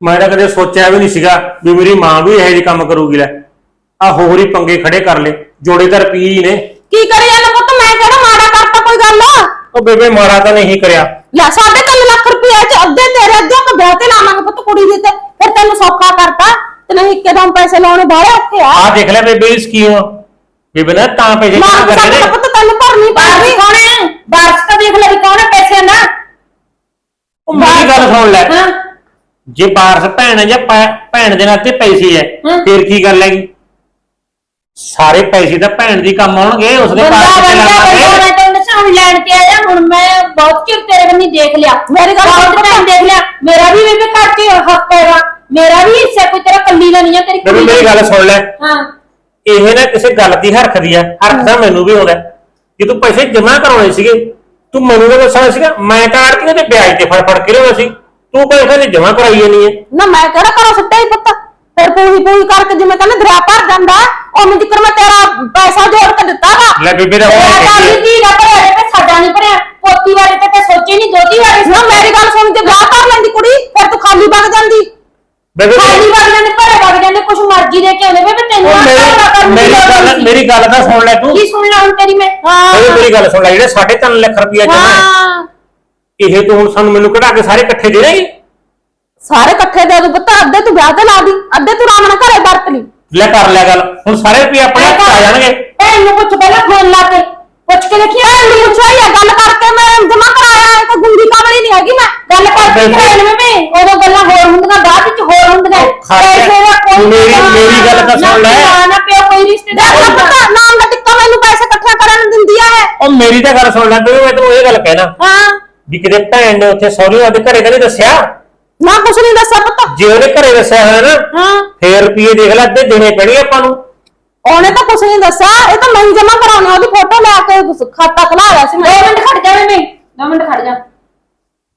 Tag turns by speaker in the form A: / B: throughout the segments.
A: ਮੈਂ ਤਾਂ ਕਦੇ ਸੋਚਿਆ ਵੀ ਨਹੀਂ ਸੀਗਾ ਵੀ ਮੇਰੀ ਮਾਂ ਵੀ ਇਹੋ ਜਿਹੇ ਕੰਮ ਕਰੂਗੀ ਲੈ। ਆ ਹੋਰ ਹੀ ਪੰਗੇ ਖੜੇ ਕਰ ਲਏ ਜੋੜੇ ਤਾਂ ਰੁਪਈਏ ਹੀ ਨੇ।
B: ਕੀ ਕਰੀ ਜਾਂਦਾ ਪੁੱਤ ਮੈਂ ਕਿਹੜਾ ਮਾੜਾ ਕਰਤਾ ਕੋਈ ਗੱਲ?
A: ਉਹ ਬੇਬੇ ਮਾਰਾ ਤਾਂ ਨਹੀਂ ਕਰਿਆ।
B: ਲੈ ਸਾਢੇ ਤਿੰਨ ਲੱਖ ਰੁਪਏ ਚ ਅੱਧੇ ਤੇਰੇ ਅੱਧੇ ਆਪਾਂ ਵਿਆਹ ਤੇ ਲਾਵਾਂਗੇ ਪੁੱਤ ਕੁੜੀ ਦੀ ਤੇ। ਫਿਰ ਤੈਨੂੰ ਸੌਖਾ ਕਰਤਾ ਤੇ ਨਹੀਂ ਇੱਕਦਮ ਪੈਸੇ ਲਾਉਣੇ ਬਾਹਰ ਔਖੇ ਆ।
A: ਆ ਦੇਖ ਲੈ ਬੇਬੇ ਦੀ ਸਕੀਮ। ਬੇਬੇ ਨੇ ਤਾਂ ਪੈਸੇ
B: ਮਾਂ
A: ਜਮਾ ਕਰੇ
B: ਸਾਡੇ
A: ਨੇ
B: ਪੁੱਤ ਤੈਨੂੰ ਭਰਨੀ ਪੈਣੀ।
C: ਕੌਣ ਹੈ? ਬਾਰਸ ਤਾਂ ਦੇਖ ਲੈ ਵੀ ਕੌਣ ਹੈ ਪੈਸੇ ਨਾ
A: ਉਹ ਮੇਰੀ ਗੱਲ ਸੁਣ ਲੈ।
C: ਹਾਂ।
A: ਜੇ ਬਾਰਸ ਭੈਣ ਹੈ ਜਾਂ ਭੈ- ਭੈਣ ਦੇ ਨਾਤੇ ਪੈਸੇ ਹੈ। ਫਿਰ ਕੀ ਗੱਲ ਹੈਗੀ? ਸਾਰੇ ਪੈਸੇ ਤਾਂ ਭੈਣ ਦੀ ਕੰਮ ਆਉਣਗੇ ਉਸਦੇ
C: ਬੰਦਾ
A: ਬਾਰਸ ਤੇ
C: ਬੰਦਾ ਬੰਦਾ
A: ਲਾਵਾਂਗੇ
C: ਮੈਂ ਤੈਨੂੰ ਲੈਣ ਤੇ ਆਇਆ ਹੁਣ ਮੈਂ ਬਹੁਤ ਚਿਰ ਤੇਰੇ ਬੰਨੀ ਦੇਖ ਲਿਆ।
B: ਮੇਰੀ ਗੱਲ
C: ਬਹੁਤ
B: ਸੁਣ
C: ਟਾਈਮ ਦੇਖ ਲਿਆ। ਮੇਰਾ ਵੀ ਬੇਬੇ ਘਰ ਚ ਹੱਕ ਹੈਗਾ। ਮੇਰਾ ਵੀ ਹਿੱਸਾ ਕੋਈ ਤੇਰਾ ਕੱਲੀ ਦਾ ਨਹੀਂ ਆ ਤੇਰੀ ਕੁੜੀ
A: ਮੇਰੀ
C: ਦਾ।
A: ਗੱਲ ਸੁਣ ਲੈ।
C: ਹਾਂ।
A: ਇਹ ਨਾ ਕਿਸੇ ਗੱਲ ਦੀ ਹਰਖਦੀ ਆ। ਹਰਖ ਤਾਂ ਮੈਨੂੰ ਵੀ ਆਉਂਦਾ ਹੈ। ਜੇ ਤੂੰ ਪੈਸੇ ਜਮਾ ਕਰਾਉਣੇ ਸੀਗੇ ਤੂੰ ਮੈਨੂੰ ਤਾਂ ਦੱਸਣਾ ਸੀਗਾ ਮੈਂ ਤਾਂ ਆੜਤੀਆਂ ਤੇ ਵਿਆਜ ਤੇ ਫੜ ਫੜ ਕੇ ਲਿਆਉਣਾ ਸੀ। ਤੂੰ ਪੈਸੇ ਤੇ ਜਮਾ ਕਰਾਈ ਨਹੀਂ ਹੈ
B: ਨਾ ਮੈਂ ਕਿਹੜਾ ਕਰੋ ਸੁੱਟਿਆ ਹੀ ਪੁੱਤ? ਫਿਰ ਪੂਰੀ ਪੂਰੀ ਕਰਕੇ ਜਿਵੇਂ ਕਹਿੰਦੇ ਦਰਿਆ ਭਰ ਜਾਂਦਾ ਉਹ ਜਿੱਕਰ ਮੈਂ ਤੇਰਾ ਪੈਸਾ ਜੋੜ ਕੇ ਦਿੱਤਾ ਵਾ।
A: ਲੈ ਬੇਬੇ ਦਾ
C: ਮੇਰਾ
A: ਉਹ
C: ਤਾਂ
A: ਕਹਿੰਦੀ
C: ਧੀ ਦਾ ਭਰਿਆ ਤੇ ਸਾਡਾ ਨਹੀਂ ਭਰਿਆ। ਪੋਤੀ ਵਾਲੇ ਤੇ ਤੇ ਸੋਚੇ ਨਹੀਂ ਦੋਤੀ ਵਾਲੇ
B: ਨਾ ਮੇਰੀ ਗੱਲ ਸੁਣ ਜੇ ਵਿਆਹ ਕਰ ਲੈਂਦੀ ਕੁੜੀ ਫਿਰ ਤੂੰ ਖਾਲੀ ਵਗ ਜਾਂਦੀ।
A: ਬੇਬੇ
C: ਖਾਲੀ ਵਗ ਜਾਂਦੇ ਭਰੇ ਵਗ ਜਾਂਦੇ ਕੁਛ ਮਰਜ਼ੀ ਦੇ ਕੇ ਆਉਂਦੇ। ਬੇਬੇ ਤੈਨੂੰ
A: ਉਹ
C: ਆਹ ਕੰਮ ਕਰਨ
A: ਮੇਰੀ ਮੇਰੀ ਗੱਲ। ਮੇਰੀ ਗੱਲ ਤਾਂ ਸੁਣ ਲੈ ਤੂੰ।
C: ਕੀ ਸੁਣਨਾ ਹੁਣ ਤੇਰੀ ਮੈਂ?
A: ਬੇਬੇ ਮੇਰੀ ਗੱਲ ਸੁਣ ਲੈ ਜਿਹੜੇ 3.5 ਲੱਖ ਰੁਪਇਆ ਜਮਾ ਹੈ
B: ਹਾਂ।
A: ਇਹ ਤੂੰ ਹੁਣ ਸਾਨੂੰ ਮੈਨੂੰ ਕਢਾ ਕੇ ਸਾਰੇ ਇਕੱਠੇ ਦੇ ਦੇਗੀ
B: ਸਾਰੇ ਇਕੱਠੇ ਦੇ ਦੂ ਪੁੱਤ ਅੱਧੇ ਤੂੰ ਵਿਆਹ ਤੇ ਲਾ ਦੀ ਅੱਧੇ ਤੂੰ ਰਾਮ ਨਾਲ ਘਰੇ ਵਰਤ ਲਈ।
A: ਲੈ ਕਰ ਲਿਆ ਗੱਲ ਹੁਣ ਸਾਰੇ ਰੁਪਏ ਆਪਣੇ ਹੱਥ ਆ ਜਾਣਗੇ।
C: ਭੈਣ ਨੂੰ ਪੁੱਛ ਪਹਿਲਾਂ ਫੋਨ ਲਾ ਕੇ ਪੁੱਛ ਕੇ ਦੇਖੀ
B: ਇਹ ਨਹੀਂ ਪੁੱਛਿਆ ਗੱਲ ਕਰਕੇ ਮੈਂ ਜਮਾ ਕਰਾਇਆ ਇਹ ਕੋਈ ਗੁੰਗੀ ਕਾਮੜੀ ਨਹੀਂ ਹੈਗੀ ਮੈਂ।
C: ਗੱਲ ਕਰਕੇ। ਕਰਾਈ ਨਾ ਮੈਂ। ਉਦੋਂ ਗੱਲਾਂ ਹੋਰ ਹੁੰਦੀਆਂ ਬਾਅਦ ਵਿੱਚ ਹੋਰ ਹੁੰਦੀਆਂ। ਪੈਸੇ ਦਾ ਕੋਈ
A: ਮੇਰੀ-
C: ਨਾ-
A: ਮੇਰੀ ਗੱਲ ਤਾਂ ਸੁਣ ਲੈ।
C: ਨਾ ਨਾ ਪਿਓ ਕੋਈ ਰਿਸ਼ਤੇਦਾਰ
B: ਨਾਮ ਦਾ ਟਿੱਕਾ ਮੈਨੂੰ ਪੈਸੇ ਇਕੱਠਾ ਕਰਨ ਨੂੰ ਦਿੰਦੀ ਆ
A: ਉਹ ਮੇਰੀ ਤਾਂ ਗੱਲ ਸੁਣ ਲੈ ਬੇਬੇ ਮੈਂ ਤੈਨੂੰ ਇਹ ਗੱਲ ਕਹਿਣਾ।
B: ਹਾਂ।
A: ਵੀ ਕਿਤੇ ਭੈਣ ਨੇ ਉੱਥੇ ਸਹੁਰੇ ਉਹਦੇ ਘਰੇ ਕਦੇ ਦੱਸਿਆ?
B: ਨਾ ਕੁਛ ਨਹੀਂ ਦੱਸਿਆ ਪੁੱਤ।
A: ਜੇ ਉਹਦੇ ਘਰੇ ਦੱਸਿਆ ਹੋਇਆ ਨਾ
B: ਹਾਂ।
A: ਫੇਰ ਰੁਪਏ ਦੇਖ ਲੈ ਅੱਧੇ ਦੇਣੇ ਪੈਣਗੇ ਆਪਾਂ ਨੂੰ।
B: ਉਹਨੇ ਤਾਂ ਕੁਛ ਨਹੀਂ ਦੱਸਿਆ ਇਹ ਤਾਂ ਮੈਂ ਜਮਾ ਕਰਾਉਣੀ ਉਹਦੀ ਫੋਟੋ ਲੈ ਕੇ ਖਾਤਾ ਖੁਲਾ ਲਿਆ ਸੀ
C: ਦੋ
B: ਮੈਂ
C: ਮਿੰਟ ਖੜ ਜਾ ਮੈਂ ਦੋ ਮਿੰਟ ਖੜ ਜਾ।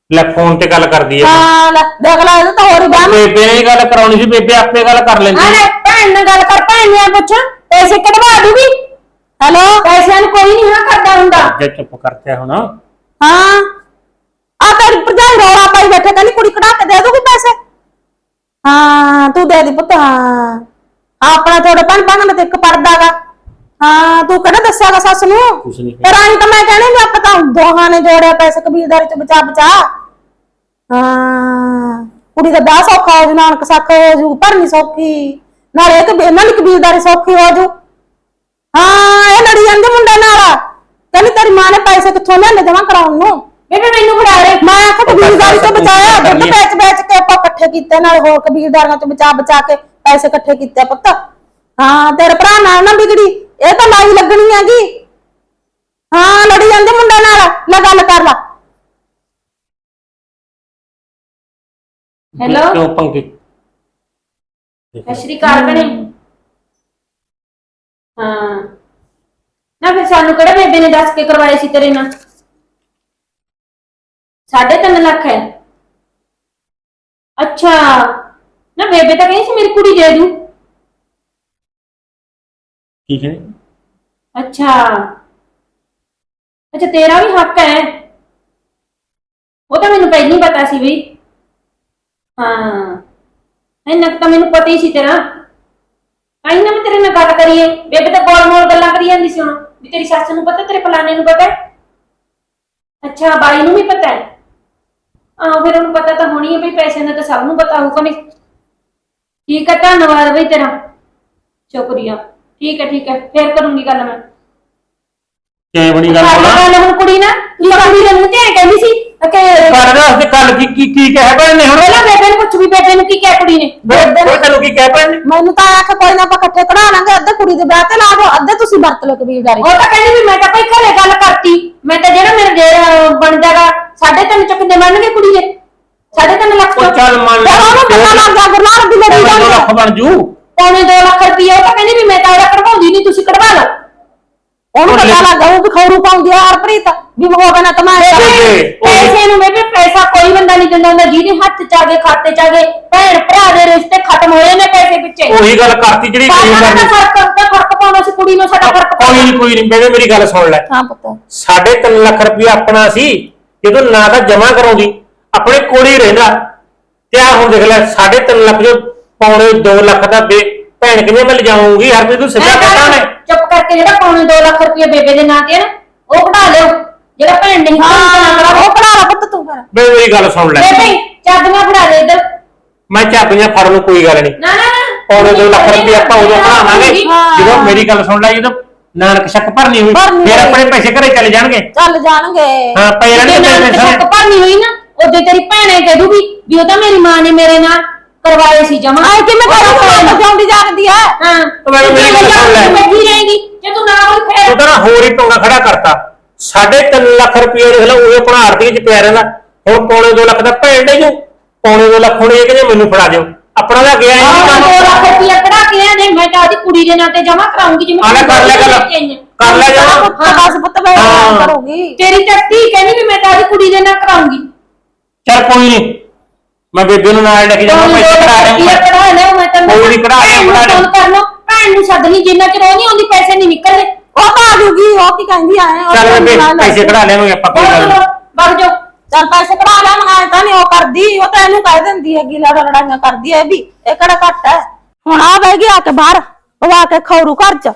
A: ਲੈ ਫੋਨ ਤੇ ਗੱਲ ਕਰਦੀ ਹੈ
B: ਹਾਂ ਲੈ ਦੇਖ ਲੈ ਇਹ ਤਾਂ ਹੋਰ ਹੀ ਬਾਹਰ
A: ਬੇਬੇ ਨੇ ਗੱਲ ਕਰਾਉਣੀ ਸੀ ਬੇਬੇ ਆਪੇ ਗੱਲ ਕਰ ਲੈਂਦੀ
C: ਆ। ਲੈ ਭੈਣ ਨਾਲ ਗੱਲ ਕਰ ਭੈਣ ਨੇ ਪੁੱਛ ਪੈਸੇ ਕਢਵਾ ਦੂਗੀ?
B: ਹੈਲੋ
C: ਪੈਸਿਆਂ ਨੂੰ ਕੋਈ ਨਹੀਂ ਹਾਂ ਕਰਦਾ ਹੁੰਦਾ।
A: ਜੇ ਚੁੱਪ ਕਰਤੇ ਹੁਣ।
B: ਹਾਂ। ਤੇਰੀ ਭਰਜਾਈ ਰੌਲਾ ਪਾਈ ਬੈਠੇ ਕਹਿੰਦੀ ਕੁੜੀ ਕਢਾ ਕੇ ਦੇ ਦੂਗੀ ਪੈਸੇ। ਹਾਂ ਤੂੰ ਦੇ ਦੀ ਪੁੱਤ ਹਾਂ। ਆਪਣਾ ਥੋੜਾ ਪਣ ਪਣ ਤੇ ਇੱਕ ਪਰਦਾਗਾ। ਹਾਂ ਤੂੰ ਕਿਹੜਾ ਦੱਸਿਆਗਾ ਸੱਸ ਨੂੰ?
A: ਕੁਛ ਨਹੀਂ।
B: ਤੇ ਰਾਣੀ ਤਾਂ ਮੈਂ ਕਹਿਣੀ ਵੀ ਆਪਾਂ ਤਾਂ ਦੋਹਾਂ ਨੇ ਜੋੜਿਆ ਪੈਸੇ ਕਬੀਲਦਾਰੀ ਚ ਬਚਾ ਬਚਾ। ਹਾਂ ਕੁੜੀ ਦਾ ਵਿਆਹ ਸੌਖਾ ਹੋ ਜੂ ਨਾਨਕ ਸੱਖ ਹੋ ਜੂ ਭਰਨੀ ਸੌਖੀ। ਨਾਲੇ ਇਹ ਤੇ ਇਹਨਾਂ ਦੀ ਕਬੀਲਦਾਰੀ ਸੌਖੀ ਹੋ ਜੂ। ਹਾਂ ਇਹ ਲੜੀ ਜਾਂਦੇ ਮੁੰਡੇ ਨਾਲ। ਕਹਿੰਦੀ ਤੇਰੀ ਮਾਂ ਨੇ ਪੈਸੇ ਕਿੱਥੋਂ ਲਿਆਂਦੇ ਜਮਾ ਕਰਾਉਣ ਨੂੰ?
C: ਬੇਬੇ ਮੈਨੂੰ ਫੜਾ ਦੇ
B: ਮੈਂ ਆਖਿਆ ਕਬੀਲਦਾਰੀ ਤੋਂ ਬਚਾਇਆ ਦੁੱਧ ਵੇਚ ਵੇਚ ਕੇ ਆਪਾਂ ਇਕੱਠੇ ਕੀਤੇ ਨਾਲ ਹੋਰ ਕਬੀਲਦਾਰੀਆਂ ਤੋਂ ਬਚਾ ਬਚਾ ਕੇ ਪੈਸੇ ਇਕੱਠੇ ਕੀਤੇ ਪੁੱਤ। ਹਾਂ ਤੇਰੇ ਭਰਾ ਨਾਲ ਨਾ ਵਿਗੜੀ। ਇਹ ਤਾਂ ਲਾਈ ਲੱਗਣੀ ਹੈਗੀ। ਹਾਂ ਲੜੀ ਜਾਂਦੇ ਮੁੰਡੇ ਨਾਲ। ਲੈ ਗੱਲ ਕਰ ਲਾ।
C: ਹੈਲੋ
A: ਕਿਉਂ ਪੰਗੇ
C: ਸਤਿ ਸ਼੍ਰੀ ਅਕਾਲ ਭੈਣੇ। ਹਾਂ। ਨਾ ਫਿਰ ਸਾਨੂੰ ਕਿਹੜੇ ਬੇਬੇ ਨੇ ਦੱਸ ਕੇ ਕਰਵਾਏ ਸੀ ਤੇਰੇ ਨਾਲ? ਸਾਢੇ ਤਿੰਨ ਲੱਖ ਹੈ। ਅੱਛਾ। ਨਾ ਬੇਬੇ ਤਾਂ ਕਹਿੰਦੀ ਸੀ ਮੇਰੀ ਕੁੜੀ ਦੇ ਦੂੰ।
A: ਠੀਕ ਹੈ
C: ਅੱਛਾ। ਅੱਛਾ ਤੇਰਾ ਵੀ ਹੱਕ ਹੈ। ਉਹ ਤਾਂ ਮੈਨੂੰ ਪਹਿਲਾਂ ਹੀ ਪਤਾ ਸੀ ਵੀ। ਹਾਂ। ਕੁ ਤਾਂ ਮੈਨੂੰ ਪਤਾ ਹੀ ਸੀ ਤੇਰਾ। ਆਈ ਨਾ ਮੈਂ ਤੇਰੇ ਨਾਲ ਗੱਲ ਕਰੀਏ ਬੇਬੇ ਤਾਂ ਗੋਲ ਮੋਲ ਗੱਲਾਂ ਕਰੀ ਜਾਂਦੀ ਸੀ ਹੁਣ। ਵੀ ਤੇਰੀ ਸੱਸ ਨੂੰ ਪਤਾ ਤੇਰੇ ਫਲਾਣੇ ਨੂੰ ਪਤਾ? ਅੱਛਾ ਬਾਈ ਨੂੰ ਵੀ ਪਤਾ ਹੈ? ਆਹ ਫਿਰ ਉਹਨੂੰ ਪਤਾ ਤਾਂ ਹੋਣੀ ਹੈ ਵੀ ਪੈਸਿਆਂ ਦਾ ਤਾਂ ਸਭ ਨੂੰ ਪਤਾ ਹੋਊਗਾ ਨਹੀਂ ਠੀਕ ਹੈ ਧੰਨਵਾਦ ਬਈ ਤੇਰਾ। ਸ਼ੁਕਰੀਆ। ਠੀਕ ਹੈ ਠੀਕ ਹੈ ਫੇਰ ਕਰੂੰਗੀ ਗੱਲ ਮੈਂ।
A: ਕਿਵੇਂ ਬਣੀ ਗੱਲ
C: ਗੱਲ
A: ਹੋਣਾ
C: ਹੁਣ ਕੁੜੀ ਨਾ ਤੂੰ ਕੁੜੀ ਦੇ ਮੂੰਹ ਤੇ ਕਹਿੰਦੀ ਸੀ ਕਿ
A: ਕਰ ਰਿਹਾ ਉਸਦੇ ਕੱਲ ਕੀ ਕੀ ਕੀ ਕਹਿ ਨੇ ਹੁਣ?
C: ਪਹਿਲਾਂ ਬੇਬੇ ਨੂੰ ਪੁੱਛ ਵੀ ਬੇਬੇ ਨੂੰ ਕੀ ਕਿਹਾ ਕੁੜੀ ਨੇ।
A: ਉਹ ਤੈਨੂੰ ਕੀ ਕਹਿ ਨੇ?
B: ਮੈਨੂੰ ਤਾਂ ਆਖਿਆ ਕੋਈ ਨਾ ਆਪਾਂ ਇਕੱਠੇ ਕਢਾ ਲਾਂਗੇ ਅੱਧੇ ਕੁੜੀ ਦੇ ਵਿਆਹ ਤੇ ਲਾ ਦੋ ਅੱਧੇ ਤੁਸੀਂ ਵਰਤ ਲਓ ਕਬੀਲਦਾਰੀ।
C: ਉਹ ਤਾਂ ਕਹਿੰਦੀ ਵੀ ਮੈਂ ਤਾਂ ਭਾਈ ਘਰੇ ਗੱਲ ਕਰਤੀ। ਮੈਂ ਤਾਂ ਜਿਹੜਾ ਮੇਰੇ ਦੇ ਸਾਢੇ ਤਿੰਨ ਚ ਕਿੰਨੇ ਬਣਨਗੇ ਕੁੜੀ ਦੇ ਸਾਢੇ ਤਿੰਨ ਲੱਖ
A: ਉਹ ਚੱਲ ਮੰਨ
B: ਫਿਰ ਉਹਨੂੰ ਲੱਗ ਗਿਆ ਗੁਰਨਾਮ ਦੀ ਲੜੀ
A: ਦੋ
B: ਜਾਂਦੀ
A: ਲੱਖ ਬਣ ਜੂ।
C: ਪੌਣੇ 2 ਲੱਖ ਰੁਪਏ ਉਹ ਤਾਂ ਕਹਿੰਦੀ ਵੀ ਮੈਂ ਤਾਂ ਉਹਦਾ ਕਢਵਾਉਂਦੀ ਨਹੀਂ ਤੁਸੀਂ ਕਢਵਾ ਲਓ।
B: ਉਹਨੂੰ ਪਤਾ ਲੱਗ ਗਿਆ ਉਹ ਵੀ ਖੌਰੂ ਪਾਉਂਦੀ ਆ ਹਰਪ੍ਰੀਤ। ਵੀ ਹੋਵੇ ਨਾ ਤਮਾਸ਼ਾ
A: ਉਹ-
C: ਪੈਸੇ ਨੂੰ ਬੇਬੇ ਪੈਸਾ ਕੋਈ ਬੰਦਾ ਨਹੀਂ ਦਿੰਦਾ ਹੁੰਦਾ ਜਿਹਦੇ ਹੱਥ ਚ ਆ ਗਏ ਖਾਤੇ ਚ ਆ ਗਏ। ਭੈਣ ਭਰਾ ਦੇ ਰਿਸ਼ਤੇ ਖਤਮ ਹੋਏ ਨੇ ਪੈਸੇ ਪਿੱਛੇ।
A: ਉਹੀ ਗੱਲ ਕਰਤੀ ਜਿਹੜੀ ਕਹੀ
C: ਸਾਡਾ
A: ਕਰਨੀ
C: ਫ਼ਰਕ ਤਾਂ ਫ਼ਰਕ ਪਾਉਣਾ ਸੀ ਕੁੜੀ ਨੂੰ ਸਾਡਾ ਫ਼ਰਕ
A: ਕੋਈ ਨਹੀਂ ਕੋਈ ਨਹੀਂ ਬੇਬੇ ਮੇਰੀ ਗੱਲ ਸੁਣ ਲੈ।
B: ਹਾਂ ਪੁੱਤ।
A: ਸਾਢੇ ਤਿੰਨ ਲੱਖ ਰੁਪਇਆ ਆਪਣਾ ਸੀ ਜਦੋਂ ਨਾ ਤਾਂ ਜਮਾ ਕਰਾਉਂਦੀ ਆਪਣੇ ਕੋਲ ਹੀ ਰਹਿੰਦਾ। ਤੇ ਆ ਹੁਣ ਦੇਖ ਲੈ 3.5 ਲੱਖ ਜੋ ਪੌਣੇ 2 ਲੱਖ ਦਾ ਬੇ ਭੈਣ ਕਿਵੇਂ ਮੈਂ ਲਿਜਾਉਂਗੀ ਹਰਪ੍ਰੀਤ ਤੂੰ ਸਿੱਧਾ
C: ਕਰ,
A: ਕਹਿਣਾ ਨੇ
C: ਚੁੱਪ ਕਰਕੇ ਜਿਹੜਾ ਪੌਣੇ 2 ਲੱਖ ਰੁਪਏ ਬੇਬੇ ਦੇ ਨਾਂ ਤੇ ਨਾ ਉਹ ਕਢਾ ਲਿਓ। ਜਿਹੜਾ ਭੈਣ ਨਹੀਂ
B: ਹਾਂ ਉਹ ਕਢਾ ਲਾ ਪੁੱਤ ਤੂੰ ਫਿਰ।
A: ਬੇ ਮੇਰੀ ਗੱਲ ਸੁਣ ਲੈ।
C: ਬੇਬੇ ਚਾਬੀਆਂ ਫੜਾ ਦੇ ਇੱਧਰ।
A: ਮੈਂ ਚਾਬੀਆਂ ਫੜ ਨੂੰ ਕੋਈ ਗੱਲ ਨਹੀਂ।
C: ਨਾ ਨਾ ਨਾ।
A: ਪੌਣੇ 2 ਲੱਖ ਰੁਪਏ ਆਪਾਂ ਉਦੋਂ ਬਣਾਵਾਂਗੇ
B: ਹਾਂ।
A: ਜਦੋਂ ਮੇਰੀ ਗੱਲ ਸੁਣ ਲੈ ਜਦੋਂ ਨਾਨਕ ਸ਼ੱਕ ਭਰਨੀ ਹੋਈ
B: ਭਰਨੀ
A: ਫਿਰ
B: ਹੋਈ।
A: ਆਪਣੇ ਪੈਸੇ ਘਰੇ ਚਲੇ ਜਾਣਗੇ।
B: ਚੱਲ ਜਾਣਗੇ।
A: ਹਾਂ ਪਏ ਰਹਿਣਗੇ
C: ਜੇ ਨਾਲ
A: ਪੈਸੇ
C: ਸ਼ੱਕ ਭਰਨੀ ਹੋਈ ਨਾ ਉਹਦੇ ਤੇਰੀ ਭੈਣੇ ਕਹਿ ਦੂਗੀ ਵੀ ਉਹ ਤਾਂ ਮੇਰੀ ਮਾਂ ਨੇ ਮੇਰੇ ਨਾਲ ਕਰਵਾਏ ਸੀ ਜਮਾ।
B: ਆਏ ਕਿਵੇਂ ਕਰਾਂ ਜਾਉਂਦੀ ਜਾਗਦੀ ਆ
C: ਹਾਂ।
A: ਉਹ ਮੈਂ- ਮੇਰੀ ਗੱਲ ਸੁਣ ਲੈ।
C: ਤੂੰ ਬੈਠੀ ਰਹੇਗੀ? ਜੇ ਤੂੰ ਨਾ ਹੋਈ ਫੇਰ।
A: ਉਹਦਾ ਨਾ ਹੋਰ ਹੀ ਟੋਂਗਾ ਖੜਾ ਕਰਤਾ। 3.5 ਲੱਖ ਰੁਪਏ ਦੇਖ ਲਓ ਉਹ ਆਪਣਾ ਆਰਤੀ ਚ ਪਿਆ ਰਹਿੰਦਾ। ਹੁਣ ਪੌਣੇ 2 ਲੱਖ ਦਾ ਭੈਣ ਦੇ ਜੂ ਪੌਣੇ 2 ਲੱਖ ਹੁਣ ਇਹ ਕਹਿੰਦੇ ਮੈਨੂੰ ਫੜਾ ਦਿਓ। ਆਪਣਾ ਦਾ ਗਿਆ ਹੀ ਨਹੀਂ
C: ਦੋ
A: ਕੰਮ।
C: ਲੱਖ ਰੁਪਇਆ ਕਢਾ ਕੇ ਆ ਨੇ ਮੈਂ ਤਾਂ ਉਹਦੀ ਕੁੜੀ ਦੇ ਨਾਂ ਤੇ ਜਮਾ ਕਰਾਉਂਗੀ ਜਿਵੇਂ
A: ਆਹ ਲੈ ਕਰ ਲੈ ਗੱਲ। ਕਰ ਲੈ ਜਾ
B: ਪੁੱਤ ਬਸ ਪੁੱਤ ਮੈਂ
A: ਹਾਂ।
B: ਕਰੂਗੀ।
C: ਤੇਰੀ ਚੱਟੀ ਕਹਿੰਦੀ ਵੀ ਮੈਂ ਤਾਂ ਉਹਦੀ ਕੁੜੀ ਦੇ ਨਾਂ ਕਰਾਉਂਗੀ।
A: ਚੱਲ ਕੋਈ ਨਹੀਂ ਮੈਂ ਬੇਬੇ ਨੂੰ ਨਾਲ ਲੈ ਕੇ ਜਾਵਾਂ
C: ਦੋ
A: ਪੈਸੇ ਕਢਾ
C: ਲੱਖ ਰੁਪਇਆ
A: ਲਿਆਉਂਗਾ
C: ਕਢਾ ਲਿਓ ਮੈਂ ਤੈਨੂੰ
A: ਕੋਈ ਨੀ ਕਢਾ ਲਿਆ,
C: ਨੂੰ
A: ਕਢਾ ਲਿਆ।
C: ਕਰ ਲਓ। ਭੈਣ ਨੂੰ ਸੱਦ ਲਈ ਜਿੰਨਾ ਚਿਰ ਉਹ ਨਹੀਂ ਆਉਂਦੀ ਪੈਸੇ ਨਹੀਂ ਨਿਕਲਦੇ
B: ਉਹ ਤਾਂ ਆ ਜੂਗੀ ਉਹ ਕੀ ਕਹਿੰਦੀ ਆ
A: ਚੱਲ
B: ਤਾਂ
A: ਬੇਬੇ ਪੈਸੇ ਕਢਾ ਲਿਆਵਾਂਗੇ ਆਪਾਂ ਕੋਈ ਗੱਲ ਨਹੀਂ
C: ਵਗ ਜਾਓ।
B: ਚੱਲ ਪੈਸੇ ਕਢਾ ਲੈ ਮੰਗਾਏ ਤਾਂ ਨਹੀਂ ਉਹ ਕਰਦੀ ਉਹ ਤਾਂ ਇਹਨੂੰ ਕਹਿ ਦਿੰਦੀ ਹੈਗੀ ਲੜਾ ਲੜਾਈਆਂ ਕਰਦੀ ਹੈ ਵੀ ਇਹ ਕਿਹੜਾ ਘੱਟ ਹੈ? ਹੁਣ ਆ ਬਹਿ ਗਿਆ ਕੇ ਬਾਹਰ ਆ ਕੇ ਖੌਰੂ ਘਰ ਚ।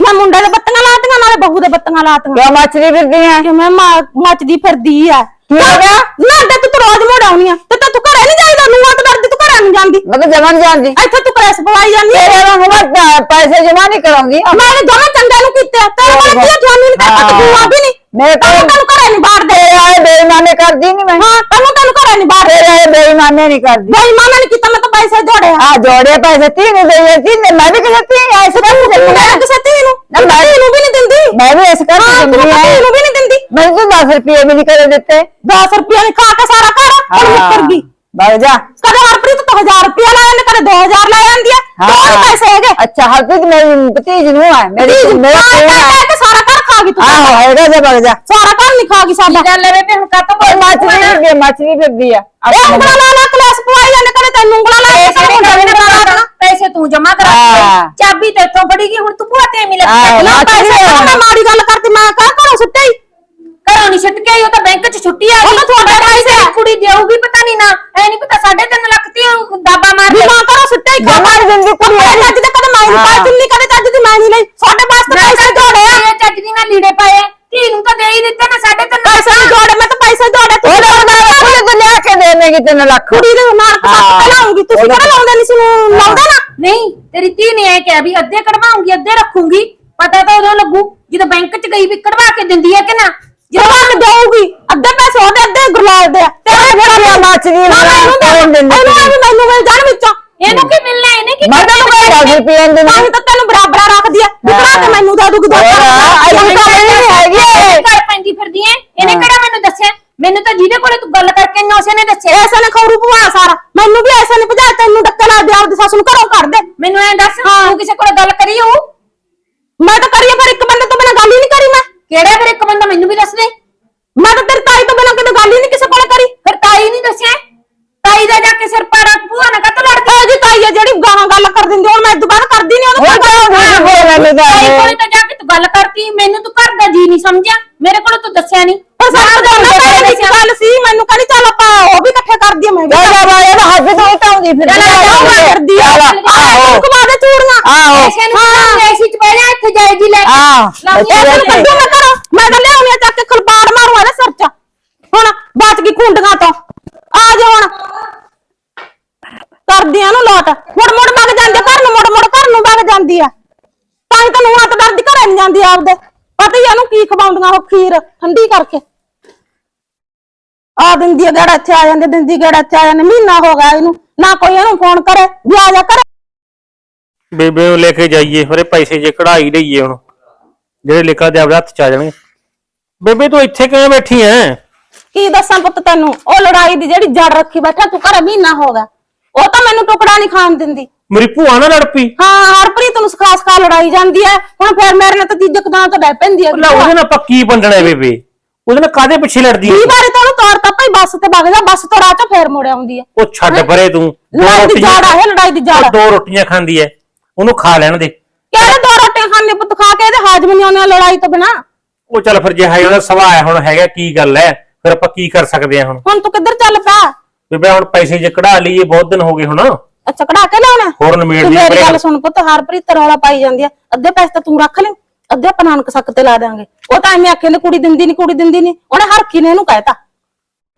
B: ਮੈਂ ਮੁੰਡੇ ਦੇ ਬੱਤੀਆਂ ਲਾਤੀਆਂ ਨਾਲੇ ਬਹੂ ਦੇ ਬੱਤੀਆਂ ਲਾਤੀਆਂ।
D: ਕਿਉਂ ਮੱਛਲੀ ਫਿਰਦੀ ਐ?
B: ਕਿ ਮੈਂ ਮਾ- ਮੱਚਦੀ ਫਿਰਦੀ ਆ
D: ਕੀ ਹੋ ਗਿਆ?
B: ਨਾ ਤੇ ਤੂੰ ਤਾਂ ਰੋਜ਼ ਮੋੜ ਆਉਣੀ ਆ। ਤੇ ਤਾਂ ਤੂੰ ਘਰੇ ਨਹੀਂ ਜਾਈਦਾ ਨੂੰ ਤੇ ਡਰਦੀ ਤੂੰ ਘਰੇ ਨਹੀਂ ਜਾਂਦੀ।
D: ਮੈਂ ਤਾਂ ਜਮਨ ਜਾਂਦੀ।
B: ਇੱਥੇ ਤੂੰ ਪ੍ਰੈਸ ਪਵਾਈ ਜਾਂਦੀ ਆ।
D: ਤੇਰੇ ਵਾਂਗ ਮੈਂ ਪੈਸੇ ਜਮਾ ਨਹੀਂ ਕਰਾਉਂਦੀ।
B: ਮੈਂ ਦੋਵੇਂ ਚੰਗੇ ਨੂੰ ਕੀਤੇ ਆ। ਤੇਰੇ ਕੋਲ ਕੀ ਜਵਾਨੀ ਨਹੀਂ ਤੇ ਤੂੰ ਆ ਵੀ ਨਹੀਂ
D: ਮੇਰੇ
B: ਤੈਨੂੰ
D: ਕੋਲ
B: ਤੈਨੂੰ ਘਰੇ ਨਹੀਂ ਬਾੜਦੇ
D: ਤੇਰੇ ਆਏ ਬੇਈਮਾਨੇ ਕਰਦੀ ਨਹੀਂ ਮੈਂ
B: ਹਾਂ ਤੈਨੂੰ ਤੈਨੂੰ ਘਰੇ ਨਹੀਂ ਬਾੜਦੇ
D: ਤੇਰੇ ਆਏ ਬੇਈਮਾਨੇ ਨਹੀਂ ਕਰਦੀ
B: ਬਈ ਮਾਂ ਨੇ ਕੀਤਾ ਮੈਂ ਤਾਂ ਪੈਸੇ ਜੋੜੇ ਆ
D: ਆ ਜੋੜੇ ਪੈਸੇ ਤੀ ਨੂੰ ਦੇ ਤੀ ਨੇ ਮੈਂ ਵੀ ਕਿਸੇ ਤੀ ਐਸੇ ਕਰ
B: ਮੈਂ ਕਿਸੇ ਧੀ ਨੂੰ
D: ਨਾ, ਮੈਂ-
B: ਧੀ ਨੂੰ ਵੀ ਨਹੀਂ ਦਿੰਦੀ
D: ਮੈਂ ਵੀ ਇਸ ਕਰ
B: ਹਾਂ ਤੂੰ
D: ਦਿੰਦੀ
B: ਤਾਂ
D: ਐ
B: ਧੀ ਨੂੰ ਵੀ ਨਹੀਂ ਦਿੰਦੀ
D: ਮੈਨੂੰ ਤਾਂ 10 ਰੁਪਏ ਵੀ ਨਹੀਂ ਕਰੇ ਦਿੱਤੇ
B: 10 ਰੁਪਏ ਨੇ ਖਾ ਕੇ ਸਾਰਾ ਘਰ ਹੁਣ ਮੁੱਕਰ ਗਈ
D: ਬਗ ਜਾ
B: ਕਦੇ ਹਰਪ੍ਰੀਤ ਤੋਂ 1000 ਰੁਪਏ ਲੈ ਜਾਂਦੇ ਕਦੇ 2000 ਲੈ ਜਾਂਦੀ ਆ ਹੋਰ ਪੈਸੇ ਹੈਗੇ
D: ਅੱਛਾ ਹਰਪ੍ਰੀਤ ਮੇਰੀ ਭਤੀਜ ਨੂੰ ਆ ਮੇਰੀ
B: ਧੀ
D: ਮੇਰੇ
B: ਖਾ
D: ਕੋਲ
B: ਖਾ
D: ਆ
B: ਕੇ ਸਾਰਾ ਘਰ ਖਾ ਗਈ ਤੂੰ
D: ਆਹੋ ਹੈਗਾ ਜੇ ਬਗ ਜਾ
B: ਸਾਰਾ ਘਰ ਨਹੀਂ ਖਾ ਗਈ ਸਾਡਾ
C: ਗੱਲ ਹੈ ਬੇਬੇ ਹੁਣ ਕਾਤੋਂ
D: ਓਏ ਮੱਛਲੀ ਫਿਰਦੀ ਐ, ਮੱਛਲੀ ਫਿਰਦੀ ਆ
B: ਇਹ ਉਂਗਲਾਂ ਲਾ ਲਾ ਕਲਾਸ ਪਵਾਈ ਜਾਂਦੇ ਕਦੇ ਤੈਨੂੰ ਉਂਗਲਾਂ ਲਾ ਕੇ ਕਦੇ ਮੁੰਡੇ ਨੂੰ ਉਂਗਲਾਂ ਲਾ ਦੇਣਾ
C: ਪੈਸੇ ਤੂੰ ਜਮਾ ਕਰਾ
D: ਹਾਂ।
C: ਚਾਬੀ ਤੇ ਇੱਥੋਂ ਫੜੀ ਗਈ ਹੁਣ ਤੂੰ ਭੂਆ ਤੇ ਐਵੇਂ
D: ਹਾਂ,
C: ਲੱਗ
B: ਨਾ
D: ਮੱਛਲੀ
B: ਪੈਸੇ
D: ਆ।
B: ਤਾਂ ਮੈਂ ਮਾੜੀ
C: ਕੁੜੀ ਦੇਊਗੀ ਪਤਾ ਨਹੀਂ ਨਾ। ਐ ਨਹੀਂ ਪਤਾ 3.5 ਲੱਖ ਤੇ ਉਹ ਦਾਬਾ ਮਾਰ
B: ਵੀ ਮਾਂ ਘਰੋਂ ਸੁੱਟੇ ਹੀ
D: ਜਮਾ ਨੀ ਦਿੰਦੀ ਕੁੜੀ
B: ਕੱਪੜੇ ਚੱਜ ਦੇ ਕਦੇ ਮੈਂ ਨਹੀਂ ਪਾਈ ਚੁੰਨੀ ਕਦੇ ਚੱਜ ਦੀ ਮੈਂ ਨਹੀਂ ਲਈ। ਸਾਡੇ ਵਾਸਤੇ ਪੈਸੇ ਜੋੜੇ ਆ।
C: ਇਹ ਚੱਜ ਦੀ ਨਾਲ ਲੀੜੇ ਪਾਏ। ਧੀ ਨੂੰ ਤਾਂ ਦੇ ਹੀ ਦਿੱਤੇ ਨਾ 3.5
B: ਪੈਸੇ ਜੋੜੇ ਮੈਂ ਤਾਂ ਪੈਸੇ ਜੋੜੇ ਤੂੰ
D: ਤੋਂ ਲਿਆ ਕੇ ਦੇਵੇਂਗੀ 3 ਲੱਖ।
B: ਕੁੜੀ ਦੇ ਨਾਲ
D: ਹਾਂ।
B: ਲਾਉਂਗੀ ਤੁਸੀਂ ਕਿਹੜਾ ਲਾਉਂਦੇ ਨਹੀਂ ਸੀ ਨੂੰ ਲਾਉਂਦਾ ਨਾ।
C: ਨਹੀਂ ਤੇਰੀ ਧੀ ਨੇ ਐ ਕਿਹਾ ਵੀ ਅੱਧੇ ਕਢਵਾਉਂਗੀ ਅੱਧੇ ਰੱਖੂਗੀ। ਪਤਾ ਤਾਂ ਉਦੋਂ ਲੱਗੂ ਜਦੋਂ ਬੈਂਕ 'ਚ ਗਈ ਵੀ ਕਢਵਾ ਕੇ ਦਿੰਦੀ ਹੈ ਕਿ ਨਾ।
B: ਜਦੋਂ ਮੈਂ ਦੇਊਗੀ ਅੱਧੇ ਪੈਸੇ ਉਹਦੇ ਅੱਧੇ ਗੁਰਲਾਲ ਦੇ
D: ਮੱਛਲੀ
B: ਨਾ ਦੇ
D: ਦਿੰਦੀ
B: ਇਹਨੂੰ
D: ਸੀ।
B: ਮੈਨੂੰ ਮਿਲ ਜਾਣ ਵਿੱਚੋਂ।
C: ਇਹਨੂੰ ਕੀ ਮਿਲਣਾ ਇਹਨੇ ਕੀ
D: ਮੈਂ ਤੈਨੂੰ ਕੋਈ 10 ਰੁਪਏ ਦਿੰਦੀ
B: ਤਾਂ ਹੀ ਤਾਂ ਤੈਨੂੰ ਬਰਾਬਰ ਰੱਖਦੀ ਆ। ਵਿਕਰਾ ਕੇ ਮੈਨੂੰ ਦੇ ਦੂਗੀ ਦੋ
D: ਹੈਗੀ।
C: ਘਰ ਪੈਂਦੀ ਫਿਰਦੀ ਐ ਇਹਨੇ ਕਿਹੜਾ ਮੈਨੂੰ ਦੱਸਿਆ? ਮੈਨੂੰ ਤਾਂ ਜਿਹਦੇ ਕੋਲੇ ਤੂੰ ਗੱਲ ਕਰਕੇ ਨੌਸੇ ਨੇ ਦੱਸਿਆ।
B: ਐਸੇ ਨੇ ਖੌਰੂ ਪਵਾ ਸਾਰਾ। ਮੈਨੂੰ ਵੀ ਐਸੇ ਨੇ ਭਜਾ ਤੈਨੂੰ ਡੱਕੇ ਲਾ ਦੇ ਆਪਦੀ ਸੱਸ ਨੂੰ ਘਰੋਂ ਕੱਢ ਦੇ।
C: ਮੈਨੂੰ ਐ ਦੱਸ ਤੂੰ ਕਿਸੇ ਕੋਲੇ ਗੱਲ ਕਰੀ ਹੋ
B: ਮੈਂ ਤਾਂ ਕਰੀਏ ਪਰ ਇੱਕ ਬੰਦੇ ਤੋਂ ਬਿਨਾਂ ਗੱਲ ਹੀ ਨਹੀਂ ਕਰੀ ਮੈਂ।
C: ਕਿਹੜਾ ਫਿਰ ਇੱਕ ਬੰਦਾ ਮੈਨੂੰ ਵੀ ਦੱਸ ਦੇ
B: ਮੈਂ ਤਾਂ ਤੇਰੀ ਤਾਈ ਤੋਂ ਬਿਨਾਂ ਕਦੇ ਗੱਲ ਹੀ ਨਹੀਂ ਕਿਸੇ ਕੋਲੇ ਕਰੀ
C: ਫਿਰ ਤਾਈ ਨਹੀਂ ਦੱਸਿਆ ਤਾਈ ਦਾ ਜਾ ਕੇ ਸਿਰ ਪਾੜਾ ਭੂਆ ਨਾਲ ਕੱਟ ਲੜਦੀ
B: ਉਹ ਜੀ ਤਾਈ ਆ ਜਿਹੜੀ ਗਾਹਾਂ ਗੱਲ ਕਰ ਦਿੰਦੀ ਹੁਣ ਮੈਂ ਇਸ ਤੋਂ ਬਾਅਦ ਕਰਦੀ ਨਹੀਂ ਉਹਨੂੰ
D: ਹੁਣ ਤਾਂ ਉਹ ਨਹੀਂ ਬੋਲਣ ਲੱਗਾ
C: ਤਾਈ
D: ਇਹ।
C: ਕੋਲੇ ਤਾਂ ਜਾ ਕੇ ਤੂੰ ਗੱਲ ਕਰਤੀ ਮੈਨੂੰ ਤੂੰ ਘਰ ਦਾ ਜੀ ਨਹੀਂ ਸਮਝਿਆ। ਮੇਰੇ ਕੋਲ ਤੂੰ ਦੱਸਿਆ ਨਹੀਂ।
B: ਪਰ ਸੱਚ ਜਾਣਾ ਪਹਿਲੇ ਇੱਕ ਗੱਲ ਸੀ ਮੈਨੂੰ ਕਹਿੰਦੀ ਚੱਲ ਆਪਾਂ ਉਹ ਵੀ ਇਕੱਠੇ ਕਰ ਦਈਏ ਮੈਂ ਵੀ
D: ਜਾ ਜਾ ਇਹ ਤਾਂ ਹੱਥ ਤੋਂ ਉਟਾਉਂਦੀ ਫਿਰ
B: ਚੱਲ ਆ ਕਰਦੀ ਆ।
D: ਆਹੋ।
B: ਘੁਮਾ ਦੇ ਚੂੜੀਆਂ।
D: ਆਹੋ।
C: ਐਸੇ ਨੂੰ ਹਾਂ। ਐਸੀ ਚ ਬਹਿ ਜਾ ਇੱਥੇ ਜਾਏਗੀ ਲੈ ਕੇ।
D: ਆਹ, ਬੱਚੇ
C: ਆ
B: ਕੱਢੂ ਮੈਂ ਕਰੋ ਮੈਂ ਤਾਂ ਲਿਆਉਣੀ ਆ ਚੱਕ ਕੇ ਖਲਪਾੜ ਮਾਰੂ ਇਹਦੇ ਸਿਰ 'ਚ ਹੁਣ ਬਚ ਗਈ ਕੁੰਡੀਆਂ ਤੋਂ ਆ ਜਾ ਹੁਣ ਕਰਦੀਆਂ ਨੂੰ ਲੋਟ ਮੁੜ ਮੁੜ ਵਗ ਜਾਂਦੇ ਘਰ ਨੂੰ ਮੁੜ ਮੁੜ ਘਰ ਨੂੰ ਵਗ ਜਾਂਦੀ ਆ ਤਾਂ ਹੀ ਤੈਨੂੰ ਹੱਥ ਡਰਦੀ ਘਰੇ ਨਹੀਂ ਜਾਂਦੀ ਆਪਦੇ ਪਤਾ ਹੀ ਆ ਇਹਨੂੰ ਕੀ ਖਵਾਉਂਦੀਆਂ ਉਹ ਖੀਰ ਠੰਡੀ ਕਰਕੇ। ਆ ਦਿੰਦੀ ਆ ਗੜਾ ਇੱਥੇ ਆ ਜਾਂਦੇ ਦਿੰਦੀ ਗੜਾ ਇੱਥੇ ਆ ਜਾਂਦੇ ਮਹੀਨਾ ਹੋ ਗਿਆ ਇਹਨੂੰ। ਨਾ ਕੋਈ ਇਹਨੂੰ ਫੋਨ ਕਰੇ ਵੀ ਆ ਜਾ ਕਰੇ।
A: ਬੇਬੇ ਨੂੰ ਲੈ ਕੇ ਜਾਈਏ ਫਿਰ ਪੈਸੇ ਜੇ ਕਢਾਈ ਲਈਏ ਹੁਣ ਜਿਹੜੇ ਲਿਖਾ ਦੇ ਆਪਣੇ ਹੱਥ ਚ ਆ ਜਾਣਗੇ। ਬੇਬੇ ਤੂੰ ਇੱਥੇ ਕਿਵੇਂ ਬੈਠੀ ਐ?
B: ਕੀ ਦੱਸਾਂ ਪੁੱਤ ਤੈਨੂੰ? ਉਹ ਲੜਾਈ ਦੀ ਜਿਹੜੀ ਜੜ ਰੱਖੀ ਬੈਠਾ ਤੂੰ ਘਰੇ ਮਹੀਨਾ ਹੋ ਗਿਆ। ਉਹ ਤਾਂ ਮੈਨੂੰ ਟੁਕੜਾ ਨਹੀਂ ਖਾਣ ਦਿੰਦੀ।
A: ਮੇਰੀ ਭੂਆ ਨਾਲ ਲੜ ਪਈ।
B: ਹਾਂ ਹਰਪ੍ਰੀਤ ਨੂੰ ਸਿਖਾ ਸਿਖਾ ਲੜਾਈ ਜਾਂਦੀ ਹੈ। ਹੁਣ ਫਿਰ ਮੇਰੇ ਨਾਲ ਤਾਂ ਤੀਜੇ ਕਦਾਂ ਤੋਂ ਡੈ ਪੈਂਦੀ ਹੈ
A: ਲੈ ਉਹਦੇ ਨਾਲ ਆਪਾਂ ਕੀ ਵੰਡਣਾ ਹੈ ਬੇਬੇ? ਉਹਦੇ ਨਾਲ ਕਾਦੇ ਪਿੱਛੇ ਲੜਦੀ ਐ
B: ਕਈ ਵਾਰੀ ਤਾਂ ਉਹਨੂੰ ਤੋਰਤਾ ਭਾਈ ਬੱਸ ਤੇ ਵਗ ਜਾ ਬੱਸ ਤੋਂ ਰਾਹ ਫੇਰ ਮੁੜ ਆਉਂਦੀ ਹੈ।
A: ਉਹ ਛੱਡ ਪਰੇ ਤੂੰ। ਦੋ
B: ਲੜਾਈ ਦੀ
A: ਰੋਟੀਆਂ
B: ਜੜ ਆ ਇਹ ਲੜਾਈ ਦੀ ਜੜ
A: ਉਹ ਦੋ ਰੋਟੀਆਂ ਖਾਂਦੀ ਐ ਉਹਨੂੰ ਖਾ ਲੈਣ ਦੇ।
B: ਕਿਹੜੇ ਦੋ ਰੋਟੀਆਂ ਖਾਣੇ ਪੁੱਤ? ਖਾ ਕੇ ਇਹਦੇ ਹਾਜ਼ਮ ਨਹੀਂ ਆਉਂਦੇ ਲੜਾਈ ਤੋਂ ਬਿਨਾ।
A: ਉਹ ਚੱਲ ਫਿਰ ਜੇ ਹੈ ਉਹਦਾ ਸੁਭਾਅ ਹੈ ਹੁਣ ਹੈਗਾ ਕੀ ਗੱਲ ਐ ਫਿਰ ਆਪਾਂ ਕੀ ਕਰ ਸਕਦੇ ਆ ਹੁਣ?
B: ਹੁਣ ਤੂੰ ਕਿੱਧਰ ਚੱਲ ਪਿਆ?
A: ਬੇਬੇ ਹੁਣ ਪੈਸੇ ਜੇ ਕਢਾ ਲਈਏ ਬਹੁਤ ਦਿਨ ਹੋ ਗਏ ਹੁਣ।
B: ਅੱਛਾ ਕਢਾ ਕੇ ਲਾਉਣਾ
A: ਹੋਰ ਨਿਮੇੜ
B: ਤੂੰ
A: ਦੀ
B: ਮੇਰੀ ਗੱਲ ਸੁਣ ਪੁੱਤ ਹਰਪ੍ਰੀਤ ਰੌਲਾ ਪਾਈ ਜਾਂਦੀ ਆ। ਅੱਧੇ ਪੈਸੇ ਤਾਂ ਤੂੰ ਰੱਖ ਲੈ ਅੱਧੇ ਆਪਾਂ ਨਾਨਕ ਸੱਕ ਤੇ ਲਾ ਦਾਂਗੇ ਉਹ ਤਾਂ ਐਵੇਂ ਆਖੇ ਨੇ ਕੁੜੀ ਦਿੰਦੀ ਨਹੀਂ ਕੁੜੀ ਦਿੰਦੀ ਨਹੀਂ ਉਹਨੇ ਹਰਖੀ ਨੇ ਇਹਨੂੰ ਕਹਿਤਾ।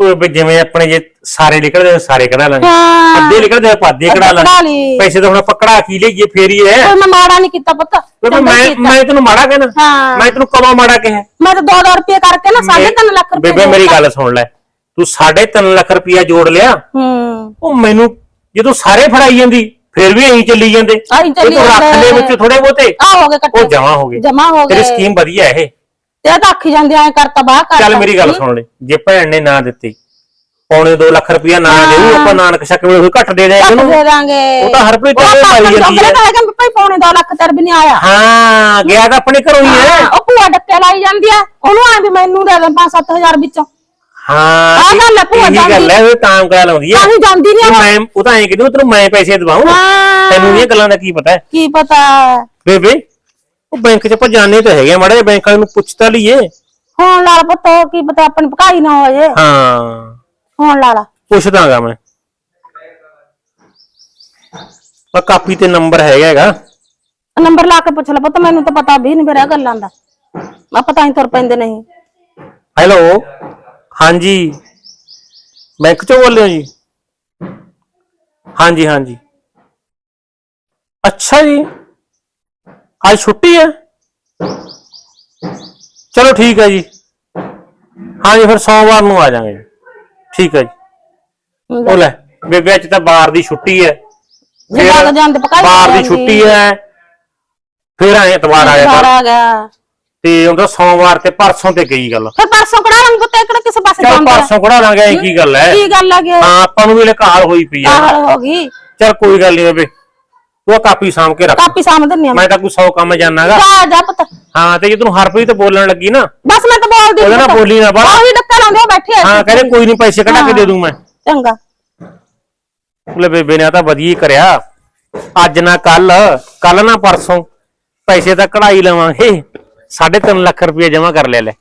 A: ਓਏ ਬਈ ਜਿਵੇਂ ਆਪਣੇ ਜੇ ਸਾਰੇ ਨਿਕਲਦੇ ਸਾਰੇ ਕਢਾ ਲਾਂਗੇ।
B: ਹਾਂ।
A: ਅੱਧੇ ਨਿਕਲਦੇ ਆਪਾਂ ਅੱਧੇ ਕਢਾ
B: ਅੱਧੇ ਕਢਾ
A: ਲਾਂਗੇ।
B: ਲਈ।
A: ਪੈਸੇ ਤਾਂ ਹੁਣ ਆਪਾਂ ਕਢਾ ਕੀ ਲਈਏ ਫੇਰ ਹੀ ਹੈ।
B: ਕੋਈ ਮੈਂ ਮਾੜਾ ਨਹੀਂ ਕੀਤਾ ਪੁੱਤ ਚੰਗਾ
A: ਮੈਂ
B: ਕੀਤਾ।
A: ਮੈਂ ਤੈਨੂੰ ਮਾੜਾ ਕਹਿਣਾ।
B: ਹਾਂ।
A: ਮੈਂ ਤੈਨੂੰ ਕਮਾ ਮਾੜਾ ਕਿਹਾ?
B: ਮੈਂ ਤਾਂ 2-2 ਰੁਪਏ ਕਰਕੇ ਨਾ 3.5 ਲੱਖ ਰੁਪਏ
A: ਬੇਬੇ ਮੇਰੀ ਗੱਲ ਸੁਣ ਲੈ। ਤੂੰ 3.5 ਲੱਖ ਰੁਪਇਆ ਜੋੜ ਲਿਆ।
B: ਹੂੰ।
A: ਉਹ ਮੈਨੂੰ ਜਦੋਂ ਸਾਰੇ ਫੜਾਈ ਜਾਂਦੀ ਫਿਰ ਵੀ ਐਂ ਚੱਲੀ ਜਾਂਦੇ।
B: ਚੱਲੀ
A: ਇਹ ਤੂੰ ਰੱਖ। ਲੈ ਵਿੱਚ ਥੋੜੇ ਬਹੁਤੇ
B: ਆ ਹੋ ਗਏ ਇਕੱਠੇ
A: ਉਹ ਜਮਾ ਹੋ ਗਏ।
B: ਜਮਾ ਹੋ
A: ਤੇਰੀ
B: ਗਏ।
A: ਸਕੀਮ ਵਧੀਆ ਇਹ।
B: ਤੇ ਤਾਂ ਆਖੀ ਜਾਂਦੇ ਐ ਕਰਤਾ ਬਾਹ ਕਰਤਾ
A: ਚੱਲ ਮੇਰੀ ਗੱਲ ਸੁਣ ਲੈ ਜੇ ਭੈਣ ਨੇ ਨਾ ਦਿੱਤੀ ਪੌਣੇ 2 ਲੱਖ ਰੁਪਇਆ ਨਾ ਦੇਊ ਆਪਾਂ ਨਾਨਕ ਸ਼ੱਕ ਵੇਲੇ ਕੋਈ ਘੱਟ ਦੇ ਦੇ ਇਹਨੂੰ।
B: ਦੇ ਦਾਂਗੇ।
A: ਉਹ ਤਾਂ ਹਰਪ੍ਰੀਤ
B: ਉਹ
A: ਕਹਿੰਦੇ
B: ਤਾਂ
A: ਜਾਂਦੀ ਹੈ।
B: ਹੈਗਾ ਵੀ ਭਾਈ ਪੌਣੇ 2 ਲੱਖ ਤੇਰੇ ਵੀ ਨਹੀਂ ਆਇਆ।
A: ਹਾਂ ਗਿਆ ਤਾਂ ਆਪਣੇ ਘਰੋਂ ਹੀ ਹੈ।
B: ਹਾਂ, ਉਹ ਭੂਆ ਡੱਕੇ ਲਾਈ ਜਾਂਦੀ ਆ ਉਹਨੂੰ ਆਂ ਵੀ ਮੈਨੂੰ ਦੇ ਦੇ 5-7000 ਵਿੱਚੋਂ।
A: ਹਾਂ
B: ਆਹ ਗੱਲ ਹੈ, ਭੂਆ
A: ਇਹੀ ਗੱਲ
B: ਜਾਂਦੀ।
A: ਹੈ ਉਹ ਤਾਂ ਗੱਲ ਲਾਉਂਦੀ ਹੈ।
B: ਤਾਂ ਹੀ ਜਾਂਦੀ ਨੀ
A: ਵੀ
B: ਉਹ।
A: ਮੈਂ ਉਹ ਤਾਂ ਐਂ ਕਹਿੰਦੀ ਤੈਨੂੰ ਮੈਂ ਪੈਸੇ ਦਵਾਉਂ।
B: ਹਾਂ।
A: ਤੈਨੂੰ ਇਹ ਗੱਲਾਂ ਦਾ ਕੀ ਪਤਾ ਹੈ?
B: ਕੀ ਪਤਾ?
A: ਬੇਬੇ ਉਹ ਬੈਂਕ 'ਚ ਆਪਾਂ ਜਾਣੇ ਤਾਂ ਹੈਗੇ ਆ ਮਾੜੇ ਜਿਹੇ ਬੈਂਕ ਵਾਲੇ ਨੂੰ ਪੁੱਛ ਤਾਂ ਲਈਏ।
B: ਹੁਣ ਲਾਲ ਪੁੱਤ ਕੀ ਪਤਾ ਆਪਣੀ ਭਕਾਈ ਨਾ ਹੋ ਜੇ
A: ਹਾਂ।
B: ਹੁਣ ਲਾਲਾ
A: ਪੁੱਛਦਾਗਾ ਮੈਂ। ਆ ਕਾਪੀ ਤੇ ਨੰਬਰ ਹੈਗਾ ਹੈਗਾ।
B: ਨੰਬਰ ਲਾ ਕੇ ਪੁੱਛ ਲੈ ਪੁੱਤ ਮੈਨੂੰ ਤਾਂ ਪਤਾ ਵੀ ਨਹੀਂ ਮੇਰਾ ਗੱਲਾਂ ਦਾ। ਮੈਂ ਪਤਾ ਹੀ ਤੁਰ ਪੈਂਦੇ ਨਹੀਂ।
A: ਹੈਲੋ। ਹਾਂਜੀ। ਬੈਂਕ ਚੋਂ ਬੋਲ ਰਹੇ ਹੋ ਜੀ? ਹਾਂਜੀ ਹਾਂਜੀ। ਅੱਛਾ ਜੀ। ਅੱਜ ਛੁੱਟੀ ਹੈ? ਚਲੋ ਠੀਕ ਹੈ ਜੀ। ਹਾਂਜੀ ਫਿਰ ਸੋਮਵਾਰ ਨੂੰ ਆ ਜਾਵਾਂਗੇ ਜੀ। ਠੀਕ ਹੈ ਜੀ। ਉਹ ਲੈ ਬੇਬੇ ਅੱਜ ਤਾਂ ਬਾਹਰ ਦੀ ਛੁੱਟੀ ਹੈ।
B: ਜੇ ਲੱਗ ਜਾਂਦੇ ਪਕਾਈ
A: ਬਾਹਰ ਦੀ ਛੁੱਟੀ ਹੈ ਫਿਰ ਆਏ ਐਤਵਾਰ ਆ ਗਿਆ
B: ਆ ਗਿਆ।
A: ਤੇ ਉਹਦਾ ਸੋਮਵਾਰ ਤੇ ਪਰਸੋਂ ਤੇ ਗਈ ਗੱਲ।
B: ਫਿਰ ਪਰਸੋਂ ਕੜਾ ਰੰਗ ਪੁੱਤ ਕਿਹੜਾ ਕਿਸੇ ਪਾਸੇ
A: ਚਲ
B: ਜਾਂਦਾ
A: ਪਰਸੋਂ ਕਢਾ ਲਾਂਗੇ ਇਹ ਕੀ ਗੱਲ ਹੈ?
B: ਕੀ ਗੱਲ ਆ ਗਿਆ
A: ਹਾਂ ਆਪਾਂ ਨੂੰ ਵੀ ਕਾਲ ਹੋਈ ਪਈ ਆ।
B: ਕਾਹਲ ਹੋ ਗਈ।
A: ਚਲ ਕੋਈ ਗੱਲ ਨਹੀਂ ਬੇਬੇ ਤੂੰ ਆਹ ਕਾਪੀ ਸਾਂਭ ਕੇ ਰੱਖ।
B: ਕਾਪੀ ਸਾਹਮਣੇ ਦਿੰਨੀ ਆ
A: ਮੈਂ। ਤਾਂ ਕੋਈ 100 ਕੰਮ ਜਾਣਾਗਾ।
B: ਜਾ ਜਾ ਪੁੱਤ।
A: ਹਾਂ ਤੇ ਜੇ ਤੈਨੂੰ ਹਰਪ੍ਰੀਤ ਬੋਲਣ ਲੱਗੀ ਨਾ
B: ਬਸ ਮੈਂ ਤਾਂ ਬੋਲਦੀ
A: ਉਹਦੇ ਨਾਲ। ਬੋਲੀ ਨਾ ਬਾਹਲਾ।
B: ਉਹ ਵੀ ਡੱਕਾ ਲਾਉਂਦੇ ਆ ਬੈਠੇ ਆ।
A: ਹਾਂ ਕਹਿੰਦੇ ਕੋਈ ਨਹੀਂ ਪੈਸੇ ਕਢਾ ਕੇ ਦੇ ਦੂੰ ਮੈਂ।
B: ਚੰਗਾ।
A: ਲੈ ਬੇਬੇ ਨੇ ਤਾਂ ਵਧੀਆ ਹੀ ਕਰਿਆ। ਅੱਜ ਨਾ ਕੱਲ ਕੱਲ ਨਾ ਪਰਸੋਂ ਪੈਸੇ ਤਾਂ ਕਢਾਈ ਲਵਾਂਗੇ। 3.5 ਲੱਖ ਰੁਪਏ ਜਮਾ ਕਰ ਲਿਆ ਲੈ।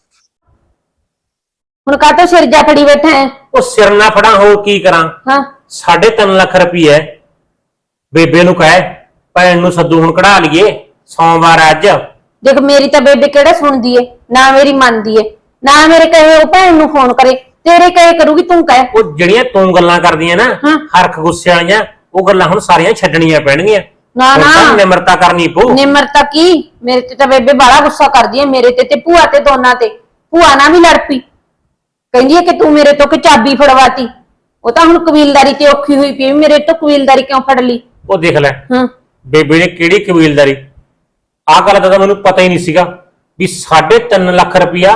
C: ਹੁਣ ਕਾਹਤੋਂ ਸਿਰ ਜਾ ਫੜੀ ਬੈਠਾ ਹੈ?
A: ਉਹ ਸਿਰ ਨਾ ਫੜਾਂ ਹੋਰ ਕੀ ਕਰਾਂ?
C: ਹਾਂ।
A: 3.5 ਲੱਖ ਰੁਪਏ ਬੇਬੇ ਨੂੰ ਕਹੇ ਭੈਣ ਨੂੰ ਸੱਦੂ ਹੁਣ ਕਢਾ ਲਈਏ ਸੋਮਵਾਰ ਅੱਜ।
C: ਦੇਖ ਮੇਰੀ ਤਾਂ ਬੇਬੇ ਕਿਹੜਾ ਸੁਣਦੀ ਏ? ਨਾ ਮੇਰੀ ਮੰਨਦੀ ਏ। ਨਾ ਮੇਰੇ ਕਹੇ ਉਹ ਭੈਣ ਨੂੰ ਫੋਨ ਕਰੇ। ਤੇਰੇ ਕਹੇ ਕਰੂਗੀ ਤੂੰ ਕਹੇ।
A: ਉਹ ਜਿਹੜੀਆਂ ਤੂੰ ਗੱਲਾਂ ਕਰਦੀਆਂ ਨਾ
C: ਹਾਂ।
A: ਹਰਖ ਗੁੱਸੇ ਵਾਲੀਆਂ ਉਹ ਗੱਲਾਂ ਹੁਣ ਸਾਰੀਆਂ ਛੱਡਣੀਆਂ ਪੈਣਗੀਆਂ।
C: ਨਾ,
A: ਹੁਣ
C: ਨਾ।
A: ਨਿਮਰਤਾ ਕਰਨੀ ਪਊ।
C: ਨਿਮਰਤਾ ਕੀ? ਮੇਰੇ ਤੇ ਤਾਂ ਬੇਬੇ ਬਾਲਾ ਗੁੱਸਾ ਕਰਦੀ ਏ ਮੇਰੇ ਤੇ ਤੇ ਭੂਆ ਤੇ ਦੋਨਾਂ ਤੇ। ਭੂਆ ਨਾਲ ਵੀ ਲੜ ਪਈ। ਕਹਿੰਦੀ ਏ ਕਿ ਤੂੰ ਮੇਰੇ ਤੋਂ ਕਿ ਚਾਬੀ ਫੜਵਾਤੀ। ਉਹ ਤਾਂ ਹੁਣ ਕਬੀਲਦਾਰੀ ਤੇ ਔਖੀ ਹੋਈ ਪਈ ਵੀ ਮੇਰੇ ਤੋਂ ਕਬੀਲਦਾਰੀ ਕਿਉਂ ਫੜ ਲਈ?
A: ਉਹ ਦੇਖ ਲੈ
C: ਹਾਂ।
A: ਬੇਬੇ ਨੇ ਕਿਹੜੀ ਕਬੀਲਦਾਰੀ? ਆਹ ਗੱਲ ਦਾ ਤਾਂ ਮੈਨੂੰ ਪਤਾ ਹੀ ਨਹੀਂ ਸੀਗਾ ਵੀ 3.5 ਲੱਖ ਰੁਪਇਆ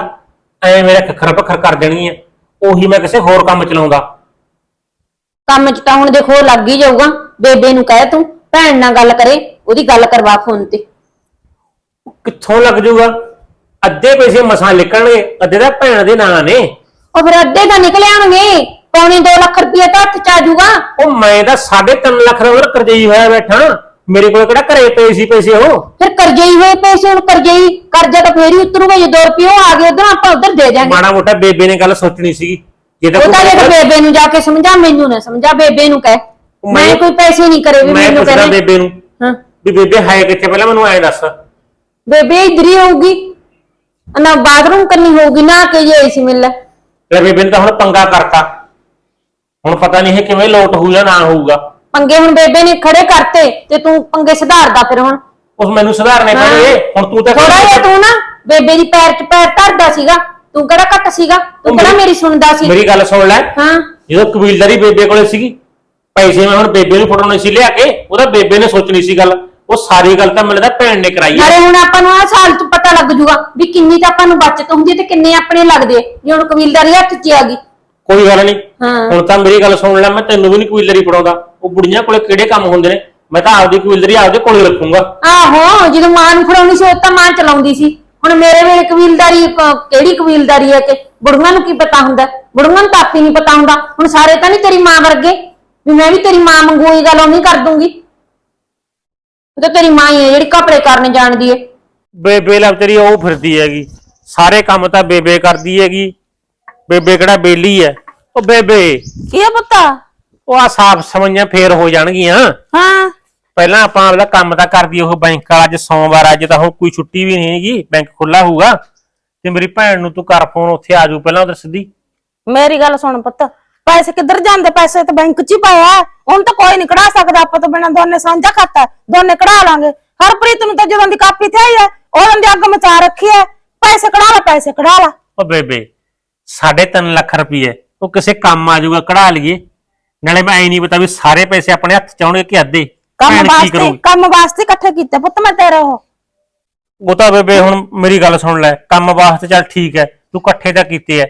A: ਐ ਮੇਰਾ ਖੱਖਰ ਪੱਖਰ ਕਰ ਦੇਣੀ ਹੈ ਉਹੀ ਮੈਂ ਕਿਸੇ ਹੋਰ ਕੰਮ ਚਲਾਉਂਦਾ
C: ਕੰਮ ਚ ਤਾਂ ਹੁਣ ਦੇਖੋ ਲੱਗ ਹੀ ਜਾਊਗਾ। ਬੇਬੇ ਨੂੰ ਕਹੇ ਤੂੰ ਭੈਣ ਨਾਲ ਗੱਲ ਕਰੇ ਉਹਦੀ ਗੱਲ ਕਰਵਾ ਫੋਨ ਤੇ।
A: ਕਿੱਥੋਂ ਲੱਗ ਜਾਊਗਾ ਅੱਧੇ ਪੈਸੇ ਮਸਾਂ ਨਿਕਲਣਗੇ ਅੱਧੇ ਦਾ ਭੈਣ ਦੇ ਨਾਂ ਨੇ।
C: ਉਹ ਫਿਰ ਅੱਧੇ ਤਾਂ ਨਿਕਲ ਆਉਣਗੇ ਪੌਣੇ 2 ਲੱਖ ਰੁਪਏ ਤਾਂ ਹੱਥ ਚ ਆ ਜਾਊਗਾ
A: ਉਹ ਮੈਂ ਤਾਂ 3.5 ਲੱਖ ਰੁਪਏ ਕਰਜ਼ਈ ਹੋਇਆ ਬੈਠਾ। ਮੇਰੇ ਕੋਲ ਕਿਹੜਾ ਘਰੇ ਪਏ ਸੀ ਪੈਸੇ ਉਹ?
C: ਫਿਰ ਕਰਜ਼ਈ ਹੋਏ ਪੈਸੇ ਹੁਣ ਕਰਜ਼ਈ ਕਰਜ਼ਾ ਤਾਂ ਫੇਰ ਹੀ ਉਤਰੂਗਾ ਜੇ 2 ਰੁਪਏ ਉਹ ਆ ਗਏ ਉਧਰ ਆਪਾਂ ਉਧਰ ਦੇ ਦਿਆਂਗੇ।
A: ਮਾੜਾ ਮੋਟਾ ਬੇਬੇ ਨੇ ਗੱਲ ਸੋਚਣੀ ਸੀਗੀ। ਜੇ ਤਾਂ
C: ਉਹ ਤਾਂ ਜੇ
A: ਕੋਈ-
C: ਬੇਬੇ ਨੂੰ ਜਾ ਕੇ ਸਮਝਾ ਮੈਨੂੰ ਨਾ ਸਮਝਾ ਬੇਬੇ ਨੂੰ ਕਹਿ।
A: ਮੈਂ
C: ਕੋਈ ਪੈਸੇ ਨਹੀਂ ਕਰੇ ਵੀ
A: ਮੈਂ
C: ਮੈਨੂੰ
A: ਪੁੱਛਦਾ
C: ਕਹਿੰਦੇ
A: ਬੇਬੇ ਨੂੰ
C: ਹਾਂ।
A: ਵੀ ਬੇਬੇ ਹੈ ਕਿੱਥੇ? ਪਹਿਲਾਂ ਮੈਨੂੰ ਐਂ ਦੱਸ।
C: ਬੇਬੇ ਇਧਰ ਹੀ ਹੋਊਗੀ। ਨਾ ਬਾਥਰੂਮ ਕਰਨੀ ਹੋਊਗੀ ਨਾ ਕਿ ਜੇ ਇਸ ਮਿਲ
A: ਲੈ। ਬੇਬੇ ਨੇ ਤਾਂ ਹੁਣ ਪੰਗਾ ਕਰਤਾ। ਹੁਣ ਪਤਾ ਨਹੀਂ ਇਹ ਕਿਵੇਂ ਲੋਟ ਹੋਊ ਜਾਂ ਨਾ ਹੋਊਗਾ।
C: ਪੰਗੇ ਹੁਣ ਬੇਬੇ ਨੇ ਖੜੇ ਕਰਤੇ ਤੇ ਤੂੰ ਪੰਗੇ ਸੁਧਾਰਦਾ ਫਿਰ ਹੁਣ।
A: ਉਸ ਮੈਨੂੰ ਸੁਧਾਰਨੇ
C: ਹਾਂ।
A: ਪੈਣਗੇ ਹੁਣ ਤੂੰ ਤਾਂ
C: ਥੋੜਾ ਜਿਹਾ ਤੂੰ ਨਾ ਬੇਬੇ ਦੀ ਪੈਰ 'ਚ ਪੈਰ ਧਰਦਾ ਸੀਗਾ। ਤੂੰ ਕਿਹੜਾ ਘੱਟ ਸੀਗਾ? ਤੂੰ ਕਿਹੜਾ ਮੇਰੀ ਸੁਣਦਾ ਸੀ?
A: ਮੇਰੀ ਗੱਲ ਸੁਣ ਲੈ।
C: ਹਾਂ।
A: ਜਦੋਂ ਕਬੀਲਦਾਰੀ ਬੇਬੇ ਕੋਲੇ ਸੀਗੀ ਪੈਸੇ ਮੈਂ ਹੁਣ ਬੇਬੇ ਨੂੰ ਫੜਾਉਣੇ ਸੀ ਲਿਆ ਕੇ ਉਹਦਾ ਬੇਬੇ ਨੇ ਸੋਚਣੀ ਸੀ ਗੱਲ। ਉਹ ਸਾਰੀ ਗੱਲ ਤਾਂ ਮੈਨੂੰ ਲੱਗਦਾ ਭੈਣ ਨੇ ਕਰਾਈ ਹੈ
C: ਨਾਲੇ ਹੁਣ ਆਪਾਂ ਨੂੰ ਆ ਸਾਲ 'ਚ ਪਤਾ ਲੱਗ ਜੂਗਾ ਵੀ ਕਿੰਨੀ ਤਾਂ ਆਪਾਂ ਨੂੰ ਬਚਤ ਹੁੰਦੀ ਹੈ ਤੇ ਕਿੰਨੇ ਆਪਣੇ ਲੱਗਦੇ। ਆ। ਜੇ ਹੁਣ ਕਬੀਲਦਾਰੀ ਹੱਥ 'ਚ ਆ ਗਈ।
A: ਕੋਈ ਗੱਲ ਨਹੀਂ।
C: ਹਾਂ।
A: ਹੁਣ ਤਾਂ ਮੇਰੀ ਗੱਲ ਸੁਣ ਲੈ ਮੈਂ ਤੈਨੂੰ ਵੀ ਨਹੀਂ ਕਬੀਲਦਾਰੀ ਫੜਾਉਂਦਾ। ਉਹ ਬੁੜੀਆਂ ਕੋਲੇ ਕਿਹੜੇ ਕੰਮ ਹੁੰਦੇ ਨੇ? ਮੈਂ ਤਾਂ ਆਪਦੀ ਕਬੀਲਦਾਰੀ ਆਪਦੇ ਕੋਲੇ ਰੱਖੂੰਗਾ।
C: ਆਹੋ ਜਦੋਂ ਮਾਂ ਨੂੰ ਫੜਾਉਣੀ ਸੀ ਉਹ ਤਾਂ ਮਾਂ ਚਲਾਉਂਦੀ ਸੀ। ਹੁਣ ਮੇਰੇ ਵੇਲੇ ਕਬੀਲਦਾਰੀ ਕ- ਕਿਹੜੀ ਕਬੀਲਦਾਰੀ ਹੈ ਕਿ? ਬੁੜੀਆਂ ਨੂੰ ਕੀ ਪਤਾ ਹੁੰਦਾ? ਬੁੜੀਆਂ ਨੂੰ ਤਾਂ ਆਪੀ ਨਹੀਂ ਪਤਾ ਹੁੰਦਾ। ਹੁਣ ਸਾਰੇ ਤਾਂ ਨਹੀਂ ਤੇਰੀ ਮਾਂ ਵਰਗੇ? ਵੀ ਮੈਂ ਵੀ ਤੇਰੀ ਮਾਂ ਵਾਂਗੂ ਇਹ ਗੱਲ ਉਵੇਂ ਹੀ ਕਰ ਦੂੰਗੀ। ਉਹ ਤਾਂ ਤੇਰੀ ਮਾਂ ਹੀ ਹੈ ਜਿਹੜੀ ਕੱਪੜੇ ਕਰਨ ਜਾਣਦੀ ਹੈ।
A: ਬੇਬੇ ਲਾ ਤੇਰੀ ਉਹ ਫਿਰਦੀ ਹੈਗੀ। ਸਾਰੇ ਕੰਮ ਤਾਂ ਬੇਬੇ ਕਰਦੀ ਹੈਗੀ। ਬੇਬੇ ਕਿਹੜਾ ਬੇਲੀ ਹੈ? ਉਹ ਬੇਬੇ
B: ਕੀ ਆ ਪੁੱਤਾ?
A: ਉਹ ਆ ਸਾਫ਼ ਸਮਝੀਆਂ ਫੇਰ ਹੋ ਜਾਣਗੀਆਂ।
B: ਹਾਂ।
A: ਪਹਿਲਾਂ ਆਪਾਂ ਆਪਦਾ ਕੰਮ ਤਾਂ ਕਰਦੀ ਉਹ ਬੈਂਕ ਵਾਲਾ ਅੱਜ ਸੋਮਵਾਰ ਅੱਜ ਤਾਂ ਹੁਣ ਕੋਈ ਛੁੱਟੀ ਵੀ ਨਹੀਂ ਹੈਗੀ ਬੈਂਕ ਖੁੱਲਾ ਹੋਊਗਾ। ਤੇ ਮੇਰੀ ਭੈਣ ਨੂੰ ਤੂੰ ਕਰ ਫੋਨ ਉੱਥੇ ਆ ਜਾਊ ਪਹਿਲਾਂ ਉਧਰ ਸਿੱਧੀ।
B: ਮੇਰੀ ਗੱਲ ਸੁਣ ਪੁੱਤ ਪੈਸੇ ਕਿੱਧਰ ਜਾਂਦੇ? ਪੈਸੇ ਤਾਂ ਬੈਂਕ 'ਚ ਹੀ ਪਾਇਆ ਹੁਣ ਤਾਂ ਕੋਈ ਨਹੀਂ ਕਢਾ ਸਕਦਾ। ਆਪਾਂ ਤਾਂ ਬਿਨਾਂ ਦੋਨੇ ਸਾਂਝਾ ਖਾਤਾ ਦੋਨੇ ਕਢਾ ਲਾਂਗੇ। ਹਰਪ੍ਰੀਤ ਨੂੰ ਤਾਂ ਜਦੋਂ ਦੀ ਕਾਪੀ ਤੇ ਆਈ ਹੈ ਉਹਨਾਂ ਦੀ ਅੱਗ ਮਚਾ ਰੱਖੀ ਹੈ। ਪੈਸੇ ਕਢਾ ਲਾ ਪੈਸੇ ਕਢਾ ਲਾ।
A: ਉਹ ਬੇਬੇ 3.5 ਲੱਖ ਰੁਪਏ ਉਹ ਕਿਸੇ ਕੰਮ ਆ ਜਾਊਗਾ ਕਢਾ ਲਈਏ। ਨਾਲੇ ਮੈਂ ਐ ਨਹੀਂ ਪਤਾ ਵੀ ਸਾਰੇ ਪੈਸੇ ਆਪਣੇ ਹੱਥ ਚ ਆਉਣਗੇ ਕਿ ਅੱਧੇ।
B: ਕੰਮ ਵਾਸਤੇ ਕੰਮ ਵਾਸਤੇ ਇਕੱਠੇ ਕੀਤੇ ਪੁੱਤ ਮੈਂ ਤੇਰੇ ਉਹ।
A: ਉਹ ਤਾਂ ਬੇਬੇ ਹੁਣ ਮੇਰੀ ਗੱਲ ਸੁਣ ਲੈ। ਕੰਮ ਵਾਸਤੇ ਚੱਲ ਠੀਕ ਹੈ। ਤੂੰ ਇਕੱਠੇ ਤਾਂ ਕੀਤੇ ਐ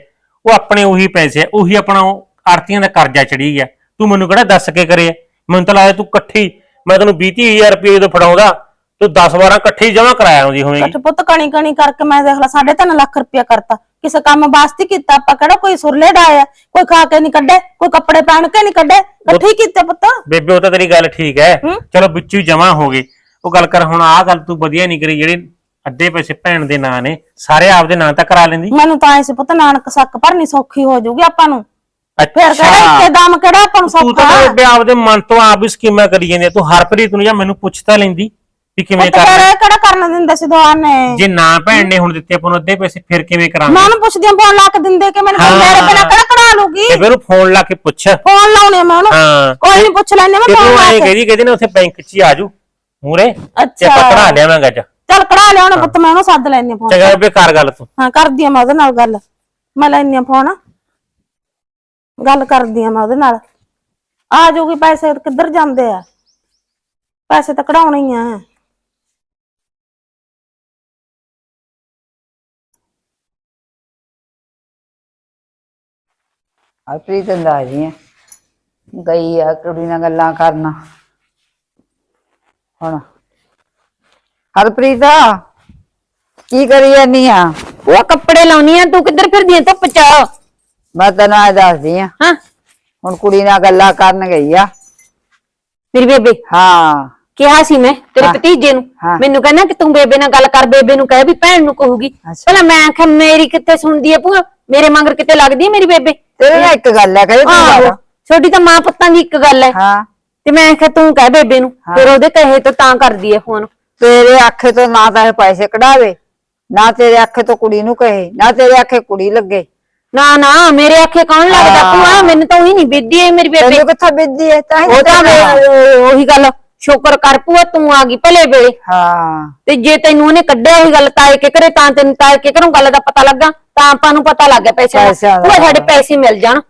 A: ਉਹ ਆਪਣੇ ਉਹੀ ਪੈਸੇ ਐ ਉਹੀ ਆਪਣਾ ਆਰਤੀਆਂ ਦਾ ਕਰਜ਼ਾ ਚੜੀ ਗਿਆ। ਤੂੰ ਮੈਨੂੰ ਕਿਹੜਾ ਦੱਸ ਕੇ ਕਰੇ? ਮੈਨੂੰ ਤਾਂ ਲੱਗਦਾ ਤੂੰ ਇਕੱਠੀ ਮੈਂ ਤੈਨੂੰ 20000 ਰੁਪਏ ਜਦੋਂ ਫੜਾਉਂਦਾ ਤੂੰ 10 12 ਇਕੱਠੇ ਜਮਾ ਕਰਾਇਆ ਹੁੰਦੀ ਹੋਵੇਗੀ।
B: ਇਕੱਠੇ ਪੁੱਤ ਕਣੀ ਕਣੀ ਕਰਕੇ ਮੈਂ ਦੇਖ ਲਾ 3.5 ਲੱਖ ਰੁਪਇਆ ਕਰਤਾ। ਕਿਸੇ ਕੰਮ ਵਾਸਤੇ ਕੀਤਾ ਆਪਾਂ ਕਿਹੜਾ ਕੋਈ ਸੁਰਲੇ ਡਾਇਆ? ਕੋਈ ਖਾ ਕੇ ਨਹੀਂ ਕੱਢੇ ਕੋਈ ਕੱਪੜੇ ਪਹਿਨ ਕੇ ਨਹੀਂ ਕੱਢੇ। ਇਕੱਠੇ ਕੀਤੇ ਪੁੱਤ।
A: ਬੇਬੇ ਉਹ ਤਾਂ ਤੇਰੀ ਗੱਲ ਠੀਕ ਹੈ।
B: ਹੂੰ।
A: ਚਲੋ ਵਿੱਚੋਂ ਹੀ ਜਮਾ ਹੋ ਗਏ। ਉਹ ਗੱਲ ਕਰ ਹੁਣ ਆਹ ਗੱਲ ਤੂੰ ਵਧੀਆ ਨਹੀਂ ਕਰੀ ਜਿਹੜੇ ਅੱਧੇ ਪੈਸੇ ਭੈਣ ਦੇ ਨਾਂ ਨੇ ਸਾਰੇ ਆਪਦੇ ਨਾਂ ਤਾਂ ਕਰਾ ਲੈਂਦੀ।
B: ਮੈਨੂੰ ਤਾਂ ਐਸੇ ਪੁੱਤ ਨਾਨਕ ਸੱਕ ਭਰਨੀ ਸੌਖੀ ਹੋ ਜਾਊਗੀ ਆਪਾਂ ਨੂੰ। ਫਿਰ
A: ਅੱਛਾ।
B: ਕਿਹੜਾ ਇੱਕੇ ਦਮ ਕਿਹੜਾ ਆਪਾਂ ਨੂੰ
A: ਤੂੰ ਤਾਂ
B: ਸੌਖਾ
A: ਬੇਬੇ ਆਪਦੇ ਮਨ ਤੋਂ ਆਪ ਹੀ ਸਕੀਮਾਂ ਕਰੀ ਜਾਂਦੀ ਆ। ਤੂੰ ਹਰਪ੍ਰੀਤ ਨੂੰ ਜਾਂ ਮੈਨੂੰ ਪੁੱਛ ਤਾਂ ਲੈਂਦੀ ਵੀ ਕਿਵੇਂ
B: ਪੁੱਤ ਫਿਰ
A: ਕਰਨਾ।
B: ਇਹ ਕਿਹੜਾ ਕਰਨ ਦਿੰਦੇ ਸੀ ਦੁਆਰ ਨੇ?
A: ਜੇ ਨਾ ਭੈਣ ਨੇ ਹੁਣ ਦਿੱਤੇ ਆਪਾਂ ਨੂੰ ਅੱਧੇ ਪੈਸੇ ਫਿਰ ਕਿਵੇਂ ਕਰਾਂਗੇ?
B: ਮੈਂ ਉਹਨੂੰ ਪੁੱਛਦੀ ਆਂ ਫੋਨ ਲਾ ਕੇ ਦਿੰਦੇ ਕਿ ਮੈਨੂੰ
A: ਹਾਂ।
B: ਮੇਰੇ ਬਿਨਾ ਕਿਹੜਾ ਕਢਾ ਲੂਗੀ
A: ਤੇ ਫਿਰ ਉਹਨੂੰ ਫੋਨ ਲਾ ਕੇ ਪੁੱਛ।
B: ਫੋਨ ਲਾਉਣੇ ਆ ਮੈਂ ਉਹਨੂੰ।
A: ਹਾਂ।
B: ਕੋਈ ਨਹੀਂ ਪੁੱਛ ਲੈਣੇ ਮੈਂ
A: ਤੇ
B: ਫੋਨ
A: ਤੂੰ
B: ਲਾ
A: ਐਂ
B: ਕੇ।
A: ਕਹਦੀ ਕਹਦੀ ਨਾ ਉੱਥੇ ਬੈਂਕ 'ਚ ਹੀ ਆਜੂ ਮੂਰੇ ਤੇ
B: ਅੱਛਾ।
A: ਆਪਾਂ ਕਢਾ ਲਿਆਵਾਂਗੇ ਅੱਜ।
B: ਚੱਲ ਕਢਾ ਲਿਆ ਉਹਨੇ ਪੁੱਤ ਮੈਂ ਉਹਨੂੰ ਸੱਦ ਲੈਣੀ ਫੋਨ।
A: ਚੰਗਾ ਬੇਬੇ ਕਰ ਗੱਲ ਤੂੰ।
B: ਹਾਂ ਕਰਦੀ ਆ ਮੈਂ ਉਹਦੇ ਨਾਲ ਗੱਲ। ਮੈਂ ਲੈਣੀ ਆ ਫੋਨ। ਗੱਲ ਕਰਦੀ ਆ ਮੈਂ ਉਹਦੇ ਨਾਲ। ਆ ਜਾਊਗੀ ਪੈਸੇ ਕਿੱਧਰ ਜਾਂਦੇ ਆ? ਪੈਸੇ ਤਾਂ ਕਢਾਉਣੇ ਹੀ ਆ।
D: ਹਰਪ੍ਰੀਤ ਅੰਦਾਜ਼ੀ ਹੈ ਗਈ ਆ ਕੁੜੀ ਨਾਲ ਗੱਲਾਂ ਕਰਨ। ਹੁਣ ਹਰਪ੍ਰੀਤ ਕੀ ਕਰੀ ਜਾਨੀ ਆ?
C: ਉਹ ਕੱਪੜੇ ਲਾਉਣੀ ਆ ਤੂੰ ਕਿੱਧਰ ਫਿਰਦੀ ਐ ਧੁੱਪ ਚ
D: ਮੈਂ ਤੈਨੂੰ ਆ ਦੱਸਦੀ ਆ।
C: ਹਾਂ।
D: ਹੁਣ ਕੁੜੀ ਨਾਲ ਗੱਲਾਂ ਕਰਨ ਗਈ ਆ।
C: ਮੇਰੀ ਬੇਬੇ?
D: ਹਾਂ।
C: ਕਿਹਾ ਸੀ ਮੈਂ ਤੇਰੇ
D: ਹਾਂ।
C: ਭਤੀਜੇ ਨੂੰ?
D: ਹਾਂ।
C: ਮੈਨੂੰ ਕਹਿੰਦਾ ਕਿ ਤੂੰ ਬੇਬੇ ਨਾਲ ਗੱਲ ਕਰ ਬੇਬੇ ਨੂੰ ਕਹੇ ਵੀ ਭੈਣ ਨੂੰ ਕਹੂਗੀ।
D: ਅੱਛਾ।
C: ਭਲਾ ਮੈਂ ਆਖਿਆ ਮੇਰੀ ਕਿੱਥੇ ਸੁਣਦੀ ਐ ਭੂਆ? ਮੇਰੇ ਮਗਰ ਕਿਤੇ ਲੱਗਦੀ ਐ ਮੇਰੀ ਬੇਬੇ?
D: ਤੇਰੇ ਨਾਲ ਇੱਕ ਗੱਲ ਹੈ ਕਹੇ ਤੂੰ
C: ਆਹੋ ਛੋਟੀ ਤਾਂ ਮਾਂ ਪੁੱਤਾਂ ਦੀ ਇੱਕ ਗੱਲ
D: ਹਾਂ।
C: ਤੇ ਮੈਂ ਆਖਿਆ ਤੂੰ ਕਹਿ ਬੇਬੇ ਨੂੰ
D: ਹਾਂ।
C: ਫਿਰ ਉਹਦੇ ਕਹੇ ਤੋਂ ਤਾਂ ਕਰਦੀ ਐ ਫੋਨ।
D: ਤੇਰੇ ਅੱਖੇ ਤੋਂ ਨਾ ਤਾਂ ਇਹ ਪੈਸੇ ਕਢਾਵੇ ਨਾ ਤੇਰੇ ਅੱਖੇ ਤੋਂ ਕੁੜੀ ਨੂੰ ਕਹੇ ਨਾ ਤੇਰੇ ਅੱਖੇ ਕੁੜੀ ਲੱਗੇ।
C: ਨਾ ਨਾ ਮੇਰੇ ਆਖੇ ਕੌਣ ਲੱਗਦਾ?
D: ਹਾਂ।
C: ਭੂਆ ਮੈਨੂੰ ਤਾਂ ਉਹੀ ਨਹੀਂ ਬਿੱਦੀ ਐ ਮੇਰੀ ਬੇਬੇ।
D: ਤੈਨੂੰ ਕਿੱਥੋਂ ਬਿੱਦੀ ਹੈ? ਤਾਂ ਹੀ
C: ਉਹ ਤਾਂ ਉਹੀ ਗੱਲ। ਸ਼ੁਕਰ ਕਰ ਭੂਆ ਤੂੰ ਆ ਗਈ ਭਲੇ ਵੇਲੇ।
D: ਹਾਂ।
C: ਤੇ ਜੇ ਤੈਨੂੰ ਉਹਨੇ ਕੱਢਿਆ ਉਹੀ ਗੱਲ ਤਾਏ ਕੇ ਕਰੇ ਤਾਂ ਤੈਨੂੰ ਤਾਏ ਕੇ ਘਰੋਂ ਗੱਲ ਦਾ ਪਤਾ ਲੱਗਾ ਤਾਂ ਆਪਾਂ ਨੂੰ ਪਤਾ ਲੱਗ ਗਿਆ ਪੈਸੇ
D: ਪੈਸਿਆਂ ਦਾ।
C: ਭੂਆ ਸਾਡੇ ਪੈਸੇ ਮਿਲ ਜਾਣ।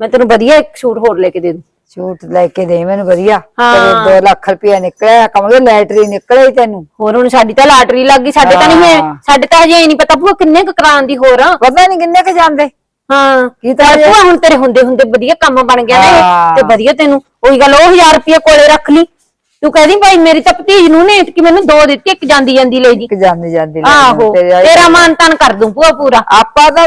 C: ਮੈਂ ਤੈਨੂੰ ਵਧੀਆ ਇੱਕ ਸੂਟ ਹੋਰ ਲੈ ਕੇ ਦੇ ਦੂੰ।
D: ਛੂਟ ਲੈ ਕੇ ਦੇ ਮੈਨੂੰ ਵਧੀਆ।
C: ਹਾਂ।
D: ਤੇਰੇ 2 ਲੱਖ ਰੁਪਇਆ ਨਿਕਲਿਆ ਕਮਲੇ ਲੈਟਰੀ ਨਿਕਲੇ ਤੈਨੂੰ।
C: ਹੋਰ ਹੁਣ ਸਾਡੀ ਤਾਂ ਲਾਟਰੀ ਲੱਗ ਗਈ ਸਾਡੇ ਤਾਂ ਨਹੀਂ ਹੈ।
D: ਹਾਂ।
C: ਸਾਡੇ ਤਾਂ ਹਜੇ ਨਹੀਂ ਪਤਾ ਭੂਆ ਕਿੰਨੇ ਕੁ ਕਰਾਉਣ ਦੀ ਹੋਰ। ਆ।
D: ਪਤਾ ਨਹੀਂ ਕਿੰਨੇ ਕ ਜਾਂਦੇ।
C: ਹਾਂ। ਭੂਆ ਹੁਣ ਤੇਰੇ ਹੁੰਦੇ ਹੁੰਦੇ ਵਧੀਆ ਕੰਮ ਬਣ ਗਿਆ ਨਾ
D: ਹਾਂ।
C: ਇਹ, ਤੇ ਵਧੀਆ ਤੈਨੂੰ। ਉਹੀ ਗੱਲ ਉਹ 1000 ਰੁਪਏ ਕੋਲੇ ਰੱਖ ਲਈ। ਤੂੰ ਕਹਿੰਦੀ ਭਾਈ ਮੇਰੀ ਤਾਂ ਭਤੀਜ ਨੂੰ ਨੇ ਕਿ ਮੈਨੂੰ ਦੋ ਦਿੱਤੀ ਇੱਕ ਜਾਂਦੀ ਜਾਂਦੀ ਲੈ ਜੀ।
D: ਕਿ ਜਾਂਦੇ ਜਾਂਦੇ ਲੈ
C: ਆਹੋ
D: ਤੇਰੇ ਆਈ-
C: ਤੇਰਾ ਮਾਨ ਤਾਨ ਕਰ ਦੂੰ ਭੂਆ ਪੂਰਾ।
D: ਆਪਾਂ ਤਾਂ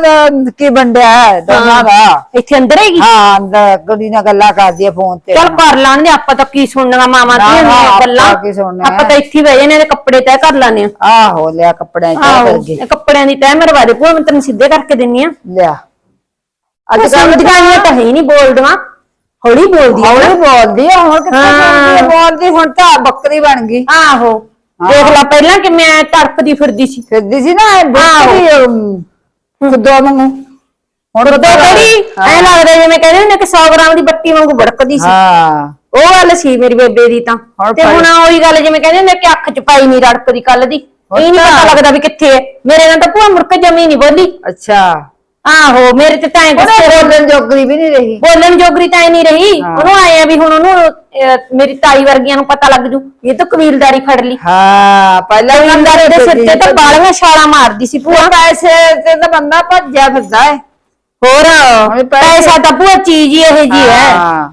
D: ਕੀ ਵੰਡਿਆ ਹੈ ਦੋਨਾਂ ਦਾ।
C: ਇੱਥੇ ਅੰਦਰ ਹੈਗੀ?
D: ਹਾਂ ਅੰਦਰ ਕੁੜੀ ਨਾਲ ਗੱਲਾਂ ਕਰਦੀ ਆ ਫੋਨ ਤੇ।
C: ਚੱਲ ਕਰ ਲਾਂਗੇ ਆਪਾਂ ਤਾਂ ਕੀ ਸੁਣਨੀਆਂ ਮਾਮਾ
D: ਨਾ,
C: ਦੀਆਂ
D: ਨਾ,
C: ਦੀਆਂ
D: ਆਪਾਂ
C: ਗੱਲਾਂ।
D: ਕੀ ਸੁਣਨਾ
C: ਆਪਾਂ ਤਾਂ ਇੱਥੇ ਹੀ ਬਹਿ ਜਾਣੇ ਤੇ ਕੱਪੜੇ ਤੈਅ ਕਰ ਲਾਨੇ ਆ
D: ਆਹੋ ਲਿਆ ਕੱਪੜਿਆਂ ਚ
C: ਆਹੋ ਕੱਪੜਿਆਂ ਦੀ ਤੈਅ ਮਰਵਾ ਦੇ ਭੂਆ ਮੈਂ ਤੈਨੂੰ ਸਿੱਧੇ ਕਰਕੇ ਦਿੰਨੀ ਆ
D: ਲਿਆ।
C: ਅੱਜ ਕੱਲ ਦੀਆਂ ਤਾਂ ਹੈ ਹੀ ਨਹੀਂ ਬੋਲਦੀਆਂ। ਹੌਲੀ ਬੋਲਦੀ ਆ
D: ਹੌਲੀ ਬੋਲਦੀ ਆ ਹੁਣ ਕਿੱਥੇ ਬੋਲਦੀ ਆ? ਬੋਲਦੀ ਹੁਣ ਤਾਂ ਬੱਕਰੀ ਬਣ ਗਈ।
C: ਆਹੋ। ਦੇਖ ਲੈ ਪਹਿਲਾਂ ਕਿ ਮੈਂ ਤੜਪਦੀ ਫਿਰਦੀ ਸੀ।
D: ਫਿਰਦੀ ਸੀ ਨਾ ਬੱਕਰੀ ਖੁੱਦੋ ਹੁਣ
C: ਐ ਲੱਗਦਾ ਜਿਵੇਂ ਕਹਿੰਦੇ ਨੇ ਕਿ 100 ਗ੍ਰਾਮ ਦੀ ਬੱਤੀ ਵਾਂਗੂ ਸੀ।
D: ਹਾਂ।
C: ਉਹ ਗੱਲ ਸੀ ਮੇਰੀ ਬੇਬੇ ਦੀ ਤਾਂ।
D: ਹੁਣ
C: ਤੇ ਹੁਣ ਉਹੀ ਗੱਲ ਜਿਵੇਂ ਕਹਿੰਦੇ ਨੇ ਕਿ ਅੱਖ ਚ ਪਾਈ ਨਹੀਂ ਰੜਕਦੀ ਕੱਲ ਦੀ। ਇਹ ਨਹੀਂ ਪਤਾ ਲੱਗਦਾ ਵੀ ਕਿੱਥੇ ਹੈ। ਮੇਰੇ ਨਾਲ ਤਾਂ ਭੂਆ ਮੁਰਕ ਜਮੀ ਨਹੀਂ ਬੋਲੀ।
D: ਅੱਛਾ।
C: ਆਹੋ ਮੇਰੇ ਤੇ ਤਾਂ ਐਂ ਗੁੱਸੇ
D: ਬੋਲਣ ਜੋਗਰੀ ਵੀ ਨਹੀਂ ਰਹੀ।
C: ਬੋਲਣ ਜੋਗਰੀ ਤਾਂ ਐ ਨਹੀਂ ਰਹੀ।
D: ਹਾਂ।
C: ਉਹਨੂੰ ਆਇਆ ਵੀ ਹੁਣ ਉਹਨੂੰ ਅਹ, ਮੇਰੀ ਤਾਈ ਵਰਗੀਆਂ ਨੂੰ ਪਤਾ ਲੱਗ ਜੂ ਇਹ ਤਾਂ ਕਬੀਲਦਾਰੀ ਫੜ ਲਈ।
D: ਹਾਂ ਪਹਿਲਾਂ
C: ਕਬੀਲਦਾਰੀ ਦੇ ਸਿਰ ਤੇ ਤਾਂ ਬਾਲੀਆਂ ਛਾਲਾਂ ਮਾਰਦੀ ਸੀ ਭੂਆ।
D: ਪੈਸੇ ਤੇ ਤਾਂ ਬੰਦਾ ਭੱਜਿਆ ਫਿਰਦਾ ਹੈ
C: ਹੋਰ
D: ਹੁਣ ਪੈਸੇ-
C: ਪੈਸਾ ਤਾਂ ਭੂਆ ਚੀਜ਼ ਹੀ ਇਹ ਜੀ ਹੈ।
D: ਹਾਂ।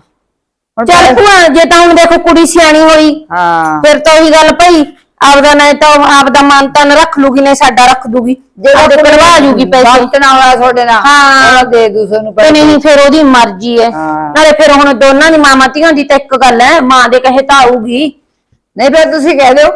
D: ਹੁਣ
C: ਚੱਲ
D: ਪੈਸੇ-
C: ਭੂਆ ਜੇ ਤਾਂ ਹੁਣ ਦੇਖੋ ਕੁੜੀ ਸਿਆਣੀ ਹੋਈ
D: ਹਾਂ।
C: ਫਿਰ ਤਾਂ ਉਹੀ ਗੱਲ ਭਈ ਆਪਦਾ ਨਾ ਤਾਂ ਆਪਦਾ ਮਨ ਤਨ ਰੱਖ ਲੂਗੀ ਨੇ ਸਾਡਾ ਰੱਖ ਦੂਗੀ। ਆਪਦੇ ਕਢਵਾ ਜੂਗੀ ਪੈਸੇ।
D: ਵਕਤ ਨਾ ਹੋਇਆ ਤੁਹਾਡੇ ਨਾਲ।
C: ਹਾਂ।
D: ਉਹਨਾਂ ਦੇ ਦੂ ਤੁਹਾਨੂੰ
C: ਤੇ ਨਹੀਂ ਫਿਰ ਉਹਦੀ ਮਰਜ਼ੀ ਹੈ।
D: ਹਾਂ।
C: ਨਾਲੇ ਫਿਰ ਹੁਣ ਦੋਨਾਂ ਦੀ ਮਾਮਾ ਧੀਆਂ ਦੀ ਤਾਂ ਇੱਕ ਗੱਲ ਹੈ ਮਾਂ ਦੇ ਕਹੇ ਤਾਂ ਆਊਗੀ।
D: ਨਹੀਂ ਫਿਰ ਤੁਸੀਂ ਕਹਿ ਦਿਓ।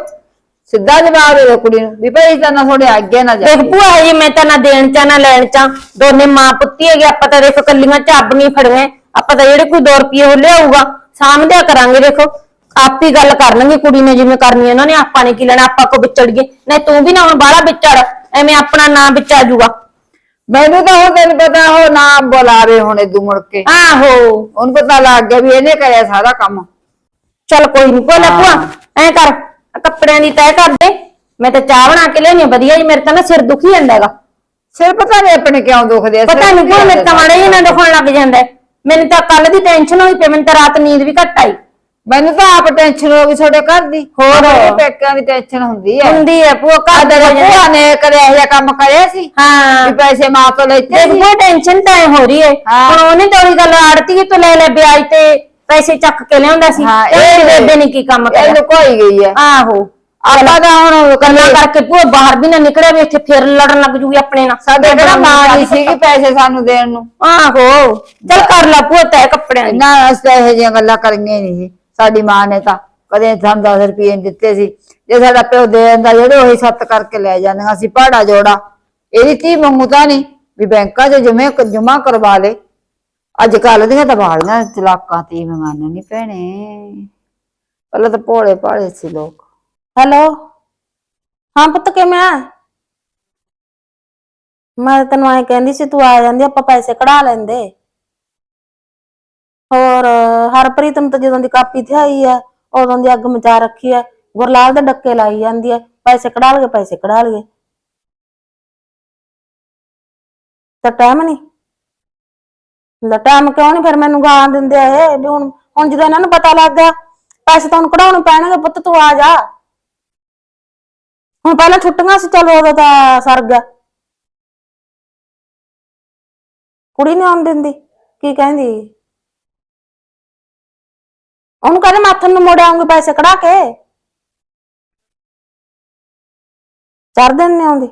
D: ਸਿੱਧਾ ਜਵਾਬ ਦੇ ਦਿਓ ਕੁੜੀ ਨੂੰ ਵੀ ਭਾਈ ਤਾਂ ਨਾ ਤੁਹਾਡੇ ਅੱਗੇ ਨਾ
C: ਦੇਖ
D: ਜਾਵੇ
C: ਭੂਆ ਹਜੇ ਮੈਂ ਤਾਂ ਨਾ ਦੇਣ ਚਾ ਨਾ ਲੈਣ ਚਾ। ਦੋਨੇ ਮਾਂ ਪੁੱਤੀ ਹੈਗੇ ਆਪਾਂ ਤਾਂ ਦੇਖ ਕੱਲੀਆਂ ਝੱਬ ਨਹੀਂ ਫੜਵੇਂ ਆਪਾਂ ਤਾਂ ਜਿਹੜੇ ਕੋਈ 2 ਰੁਪਏ ਉਹ ਲਿਆਊਗਾ ਸਾਹਮਣੇ ਕਰਾਂਗੇ ਦੇਖੋ। ਆਪ ਹੀ ਗੱਲ ਕਰ ਲਾਂਗੇ ਕੁੜੀ ਨੇ ਜਿਵੇਂ ਕਰਨੀ ਹੈ ਉਹਨਾਂ ਨੇ ਆਪਾਂ ਨੇ ਕੀ ਲੈਣਾ? ਆਪਾਂ ਕੋ ਵਿਚੜ ਗਏ ਨਹੀਂ ਤੂੰ ਵੀ ਨਾ ਹੁਣ ਬਾਹਲਾ ਵਿਚੜ। ਐਵੇਂ ਆਪਣਾ ਨਾਂ ਵਿਚਾ ਜੂਗਾ
D: ਮੈਨੂੰ ਤਾਂ ਹੁਣ ਤੈਨੂੰ ਪਤਾ ਉਹ ਨਾਮ ਬੁਲਾਵੇ ਹੁਣ ਇਦੂ ਮੁੜ ਕੇ।
C: ਆਹੋ।
D: ਉਹਨੂੰ ਪਤਾ ਲੱਗ ਗਿਆ ਵੀ ਇਹਨੇ ਕਰਿਆ ਸਾਰਾ ਕੰਮ।
C: ਚੱਲ ਕੋਈ ਨਹੀਂ ਭੋਲਾ ਭੂਆ ਐ ਕਰ ਆਹ ਕੱਪੜਿਆਂ ਦੀ ਤੈਅ ਕਰ ਦੇ। ਮੈਂ ਤਾਂ ਚਾਹ ਬਣਾ ਕੇ ਲਿਆਉਣੀ ਆ ਵਧੀਆ ਜੀ। ਮੇਰੇ ਤਾਂ ਨਾ ਸਿਰ ਦੁਖੀ ਜਾਂਦਾ ਹੈਗਾ।
D: ਸਿਰ ਪਤਾ ਨਹੀਂ ਆਪਣੇ ਕਿਉਂ ਦੁਖਦੇ ਆ, ਸਿਰ
C: ਪਤਾ ਨਹੀਂ ਕਿਉਂ ਮੇਰੇ ਤਾਂ ਮਾੜਾ ਜਿਹਾ ਨਾ ਦੁਖਣ ਲੱਗ ਜਾਂਦਾ। ਹੈ। ਮੈਨੂੰ ਤਾਂ ਕੱਲ ਦੀ ਟੈਨਸ਼ਨ ਹੋਈ ਪਈ ਮੈਨੂੰ ਤਾਂ ਰਾਤ ਨੀਂਦ ਵੀ ਘੱਟ ਆਈ।
D: ਮੈਨੂੰ ਤਾਂ ਆਪ ਟੈਨਸ਼ਨ ਹੋ ਗਈ ਤੁਹਾਡੇ ਘਰ ਦੀ।
C: ਹੋਰ।
D: ਮੇਰੇ ਪੇਕਿਆਂ ਦੀ ਟੈਨਸ਼ਨ ਹੁੰਦੀ ਹੈ
C: ਹੁੰਦੀ ਹੈ ਭੂਆ ਘਰ ਦੇ
D: ਭੂਆ ਨੇ ਕਦੇ ਇਹੋ ਜਿਹਾ ਕੰਮ ਕਰਿਆ ਸੀ?
C: ਹਾਂ।
D: ਵੀ ਪੈਸੇ ਮਾਂ ਤੋਂ ਲੈਤੇ
C: ਦੇਖ
D: ਸੀ?
C: ਭੂਆ ਟੈਨਸ਼ਨ ਤਾਂ ਐਂ ਹੋ ਰਹੀ ਹੈ
D: ਹਾਂ।
C: ਹੁਣ ਉਹਨੇ ਤਾਂ ਉਹੀ ਗੱਲ ਆੜਤੀ ਤੋਂ ਲੈ ਲੈ ਵਿਆਜ ਤੇ ਪੈਸੇ ਚੱਕ ਕੇ ਲਿਆਉਂਦਾ ਸੀ।
D: ਹਾਂ,
C: ਇਹ
D: ਇਹ-
C: ਬੇਬੇ ਨੇ ਕੀ ਕੰਮ
D: ਇਹ
C: ਕਰਿਆ?
D: ਲੁਕੋਈ ਗਈ ਹੈ
C: ਆਹੋ।
D: ਆਪਾਂ ਤਾਂ ਹੁਣ
C: ਗੱਲਾਂ ਕਰਕੇ ਭੂਆ ਬਾਹਰ ਵੀ ਨਾ ਨਿਕਲਿਆ ਵੀ ਇੱਥੇ ਫਿਰ ਲੜਨ ਲੱਗ ਜੂਗੀ ਆਪਣੇ ਨਾਲ।
D: ਸਾਡੇ ਕਿਹੜਾ ਮਾਂ ਨਹੀਂ ਸੀਗੀ ਪੈਸੇ ਸਾਨੂੰ ਦੇਣ ਨੂੰ।
C: ਆਹੋ। ਚੱਲ ਕਰ ਲੈ ਭੂਆ ਤੈ ਕੱਪੜਿਆਂ ਦੀ।
D: ਨਾ ਅਸੀਂ ਇਹੋ ਜਿਹੀਆਂ ਗੱਲਾਂ ਕਰੀਆਂ ਹੀ ਨਹੀਂ ਸੀ। ਸਾਡੀ ਮਾਂ ਨੇ ਤਾਂ ਕਦੇ ਸਾਨੂੰ 10 ਰੁਪਏ ਨਹੀਂ ਦਿੱਤੇ ਸੀ। ਜੇ ਸਾਡਾ ਪਿਓ ਦੇ ਦਿੰਦਾ ਜਿਹੜੇ ਉਹੀ ਸੱਤ ਕਰਕੇ ਲੈ ਜਾਂਦੀਆਂ ਸੀ ਪਹਾੜਾ ਜੋੜਾ। ਇਹਦੀ ਧੀ ਮੰਗੂ ਤਾਂ ਨਹੀਂ ਵੀ ਬੈਂਕਾਂ 'ਚ ਜਮੇ ਜਮਾ ਕਰਵਾ ਲੇ। ਅੱਜ ਕੱਲ ਦੀਆਂ ਤਾਂ ਬਾਲੀਆਂ ਚਲਾਕਾਂ ਤੀ ਮੰਗਾਨਾਂ ਨਹੀਂ ਭੈਣੇ। ਪਹਿਲਾਂ ਤਾਂ ਭੋਲੇ ਭਾਲੇ ਸੀ ਲੋਕ।
B: ਹੈਲੋ? ਹਾਂ ਪੁੱਤ, ਕਿਵੇਂ ਆ? ਮੈਂ ਤੈਨੂੰ ਐ ਕਹਿੰਦੀ ਸੀ, ਤੂੰ ਆ ਜਾਂਦੀ, ਆਪਾਂ ਪੈਸੇ ਕਢਾ ਲੈਂਦੇ। ਹੋਰ, ਹਰਪ੍ਰੀਤ ਨੂੰ ਤਾਂ ਜਦੋਂ ਦੀ ਕਾਪੀ ਤੇ ਆਈ ਆ, ਉਦੋਂ ਦੀ ਅੱਗ ਮਚਾ ਰੱਖੀ ਹੈ ਗੁਰਲਾਲ ਦੇ ਡੱਕੇ ਲਾਈ ਜਾਂਦੀ ਹੈ ਪੈਸੇ ਕਢਾ ਲਗੇ ਪੈਸੇ ਕਢਾ ਲਗੇ ਤਾਂ ਟਾਈਮ ਨਹੀਂ ਲੈ ਟਾਈਮ ਕਿਉਂ ਨਹੀਂ ਫਿਰ ਮੈਨੂੰ ਗਾਲਾਂ ਦਿੰਦੇ ਆ ਇਹ, ਵੀ ਹੁਣ ਹੁਣ ਜਦੋਂ ਇਹਨਾਂ ਨੂੰ ਪਤਾ ਲੱਗ ਗਿਆ, ਪੈਸੇ ਤਾਂ ਹੁਣ ਕਢਾਉਣੇ ਪੈਣਗੇ, ਪੁੱਤ ਤੂੰ ਆ ਜਾ। ਹੁਣ ਪਹਿਲਾਂ ਛੁੱਟੀਆਂ ਸੀ, ਚਲੋ ਉਦੋਂ ਤਾਂ ਸਰ ਗਿਆ। ਕੁੜੀ ਨਹੀਂ ਆਉਣ ਦਿੰਦੀ, ਕੀ ਕਹਿੰਦੀ? ਉਹਨੂੰ ਕਹਿੰਦੇ ਮਾਥਨ ਨੂੰ ਮੋੜ ਆਉਂਗੇ ਪੈਸੇ ਕਢਾ ਕੇ। ਚਾਰ ਦਿਨ ਨਹੀਂ ਆਉਂਦੀ।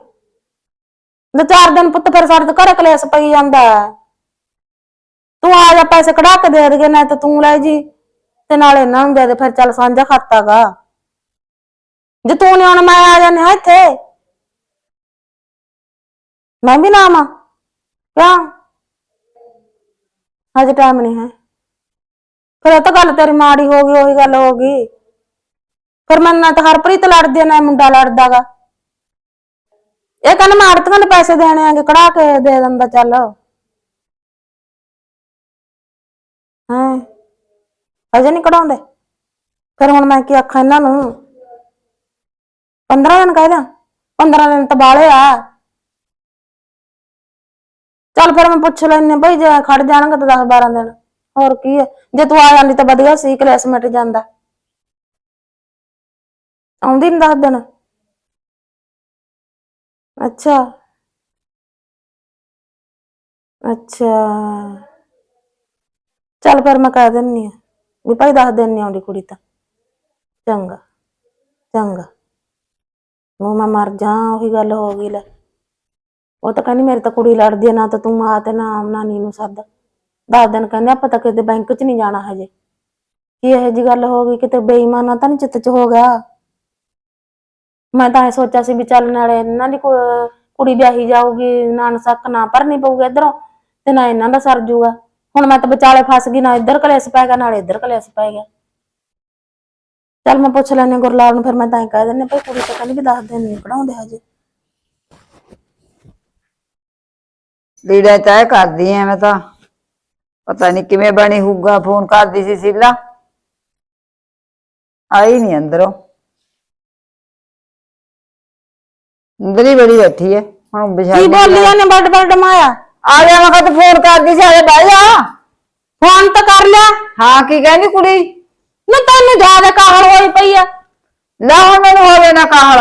B: ਤੇ ਚਾਰ ਦਿਨ ਪੁੱਤ ਫਿਰ ਸਾਡੇ ਘਰੇ ਕਲੇਸ ਪਈ ਜਾਂਦਾ ਤੂੰ ਆ ਜਾ ਪੈਸੇ ਕਢਾ ਕੇ ਦੇ ਦੇ ਨਾ ਤੇ ਤੂੰ ਲੈ ਜੀ। ਤੇ ਨਾਲ ਇਹਨਾਂ ਨੂੰ ਦੇ ਦੇ ਫਿਰ ਚੱਲ ਸਾਂਝਾ ਖਾਤਾਗਾ ਜੇ ਤੂੰ ਨਹੀਂ ਆਉਣਾ, ਮੈਂ ਆ ਜਾਣਾ ਹਾਂ ਇੱਥੇ। ਮੈਂ ਵੀ ਨਾ ਆਵਾਂ। ਕਿਉਂ? ਹਜੇ ਟਾਈਮ ਨਹੀਂ ਹੈ। ਫਿਰ ਇਹ ਤਾਂ ਗੱਲ ਤੇਰੀ ਮਾੜੀ ਹੋ ਗਈ, ਉਹੀ ਗੱਲ ਹੋ ਗਈ। ਫਿਰ ਮੈਂ ਨਾ ਤਾਂ ਹਰਪ੍ਰੀਤ ਲੜਦੀ ਆ, ਨਾ ਇਹ ਮੁੰਡਾ ਲੜਦਾਗਾ। ਇਹ ਕਹਿੰਦਾ ਮੈਂ ਆੜਤੀਆਂ ਦੇ ਪੈਸੇ ਦੇਣੇ ਆਂਗੇ, ਕਢਾ ਕੇ ਦੇ ਦਿੰਦਾ ਚੱਲ। ਹਾਂ? ਅਜੇ ਨਹੀਂ ਕਢਾਉਂਦੇ। ਫਿਰ ਹੁਣ ਮੈਂ ਕੀ ਆਖਾਂ ਇਹਨਾਂ ਨੂੰ? 15 ਦਿਨ ਕਹਿ ਦਿਆਂ 15 ਦਿਨ ਤਾਂ ਬਾਲੇ ਆ। ਚੱਲ ਫਿਰ ਮੈਂ ਪੁੱਛ ਲੈਨੇ ਬਈ ਜੇ ਖੜ ਜਾਣਗੇ ਤਾਂ 10 12 ਦਿਨ। ਹੋਰ ਕੀ ਹੈ ਜੇ ਤੂੰ ਆ ਜਾਂਦੀ ਤਾਂ ਵਧੀਆ ਸੀ, ਕਲੇਸ ਮਿਟ ਜਾਂਦਾ। ਆਉਂਦੀ ਨਹੀਂ 10 ਦਿਨ। ਅੱਛਾ। ਅੱਛਾ। ਚੱਲ ਫਿਰ ਮੈਂ ਕਹਿ ਦਿੰਨੀ ਆ ਵੀ ਭਾਈ 10 ਦਿਨ ਨਹੀਂ ਆਉਂਦੀ ਕੁੜੀ ਤਾਂ। ਚੰਗਾ ਚੰਗਾ। ਉਹ ਮੈਂ ਮਰ ਜਾ, ਉਹੀ ਗੱਲ ਹੋ ਗਈ ਲੈ। ਉਹ ਤਾਂ ਕਹਿੰਦੀ ਮੇਰੀ ਤਾਂ ਕੁੜੀ ਲੜਦੀ ਆ, ਨਾ ਤਾਂ ਤੂੰ ਮਾਂ ਤੇ ਨਾ ਨਾਨੀ ਨੂੰ ਸੱਦ। ਦਸ ਦਿਨ ਕਹਿੰਦੇ ਆਪਾਂ ਤਾਂ ਕਿਤੇ ਬੈਂਕ 'ਚ ਨਹੀਂ ਜਾਣਾ ਹਜੇ। ਕੀ ਇਹੋ ਜੀ ਗੱਲ ਹੋ ਗਈ? ਕਿਤੇ ਬੇਈਮਾਨਾ ਤਾਂ ਨਹੀਂ ਚਿੱਤ 'ਚ ਹੋ ਗਿਆ? ਮੈਂ ਤਾਂ ਇਹ ਸੋਚਿਆ ਸੀ ਵੀ ਚੱਲ ਨਾਲੇ ਇਹਨਾਂ ਦੀ ਕੁ- ਕੁੜੀ ਵਿਆਹੀ ਜਾਊਗੀ, ਨਾਨ ਸੱਕ ਨਾ ਭਰਨੀ ਪਊਗੀ ਇਧਰੋਂ ਤੇ ਨਾ ਇਹਨਾਂ ਦਾ ਸਰ ਜੂਗਾ। ਹੁਣ ਮੈਂ ਤਾਂ ਵਿਚਾਲੇ ਫਸ ਗਈ, ਨਾ ਇੱਧਰ ਕਲੇਸ ਪੈ ਗਿਆ, ਨਾਲੇ ਇੱਧਰ ਕਲੇਸ ਪੈ ਗਿਆ। ਚੱਲ ਮੈਂ ਪੁੱਛ ਲੈਨੇ ਗੁਰਲਾਲ ਨੂੰ, ਫਿਰ ਮੈਂ ਤਾਂ ਹੀ ਕਹਿ ਦਿੰਨੇ ਭਾਈ ਕੁੜੀ ਤਾਂ ਕਹਿੰਦੀ ਵੀ ਦੱਸ ਦਿਨ ਨਹੀਂ ਕਢਾਉਂਦੇ ਹਜੇ।
D: ਲੀੜਾ ਤੈਅ ਕਰਦੀ ਐ ਮੈਂ ਤਾਂ। ਪਤਾ ਨਹੀਂ ਕਿਵੇਂ ਬਣੀ ਹੋਊਗਾ ਫੋਨ ਕਰਦੀ ਸੀ ਸੀਲਾ। ਆਈ ਨਹੀਂ ਅੰਦਰੋਂ। ਅੰਦਰ ਹੀ ਬੜੀ ਬੈਠੀ ਐ। ਹੁਣ
B: ਕੀ
D: ਬਿਸ਼ਾਈ
B: ਬੋਲੀ ਜਾਂਦੇ ਬੱਡ ਬੱਡ ਮਾਇਆ
D: ਆ ਗਿਆ ਮੈਂ ਕਦ ਫੋਨ ਕਰਦੀ ਸੀ ਆਲੇ ਬਹਿ ਜਾ।
B: ਫੋਨ ਤਾਂ ਕਰ ਲਿਆ।
D: ਹਾਂ ਕੀ ਕਹਿੰਦੀ ਕੁੜੀ?
B: ਨਾ ਤੈਨੂੰ ਜ਼ਿਆਦਾ ਕਾਹਲ ਹੋਈ ਪਈ ਆ
D: ਲੈ ਹੁਣ ਮੈਨੂੰ ਹੋਵੇ ਨਾ ਕਾਹਲ।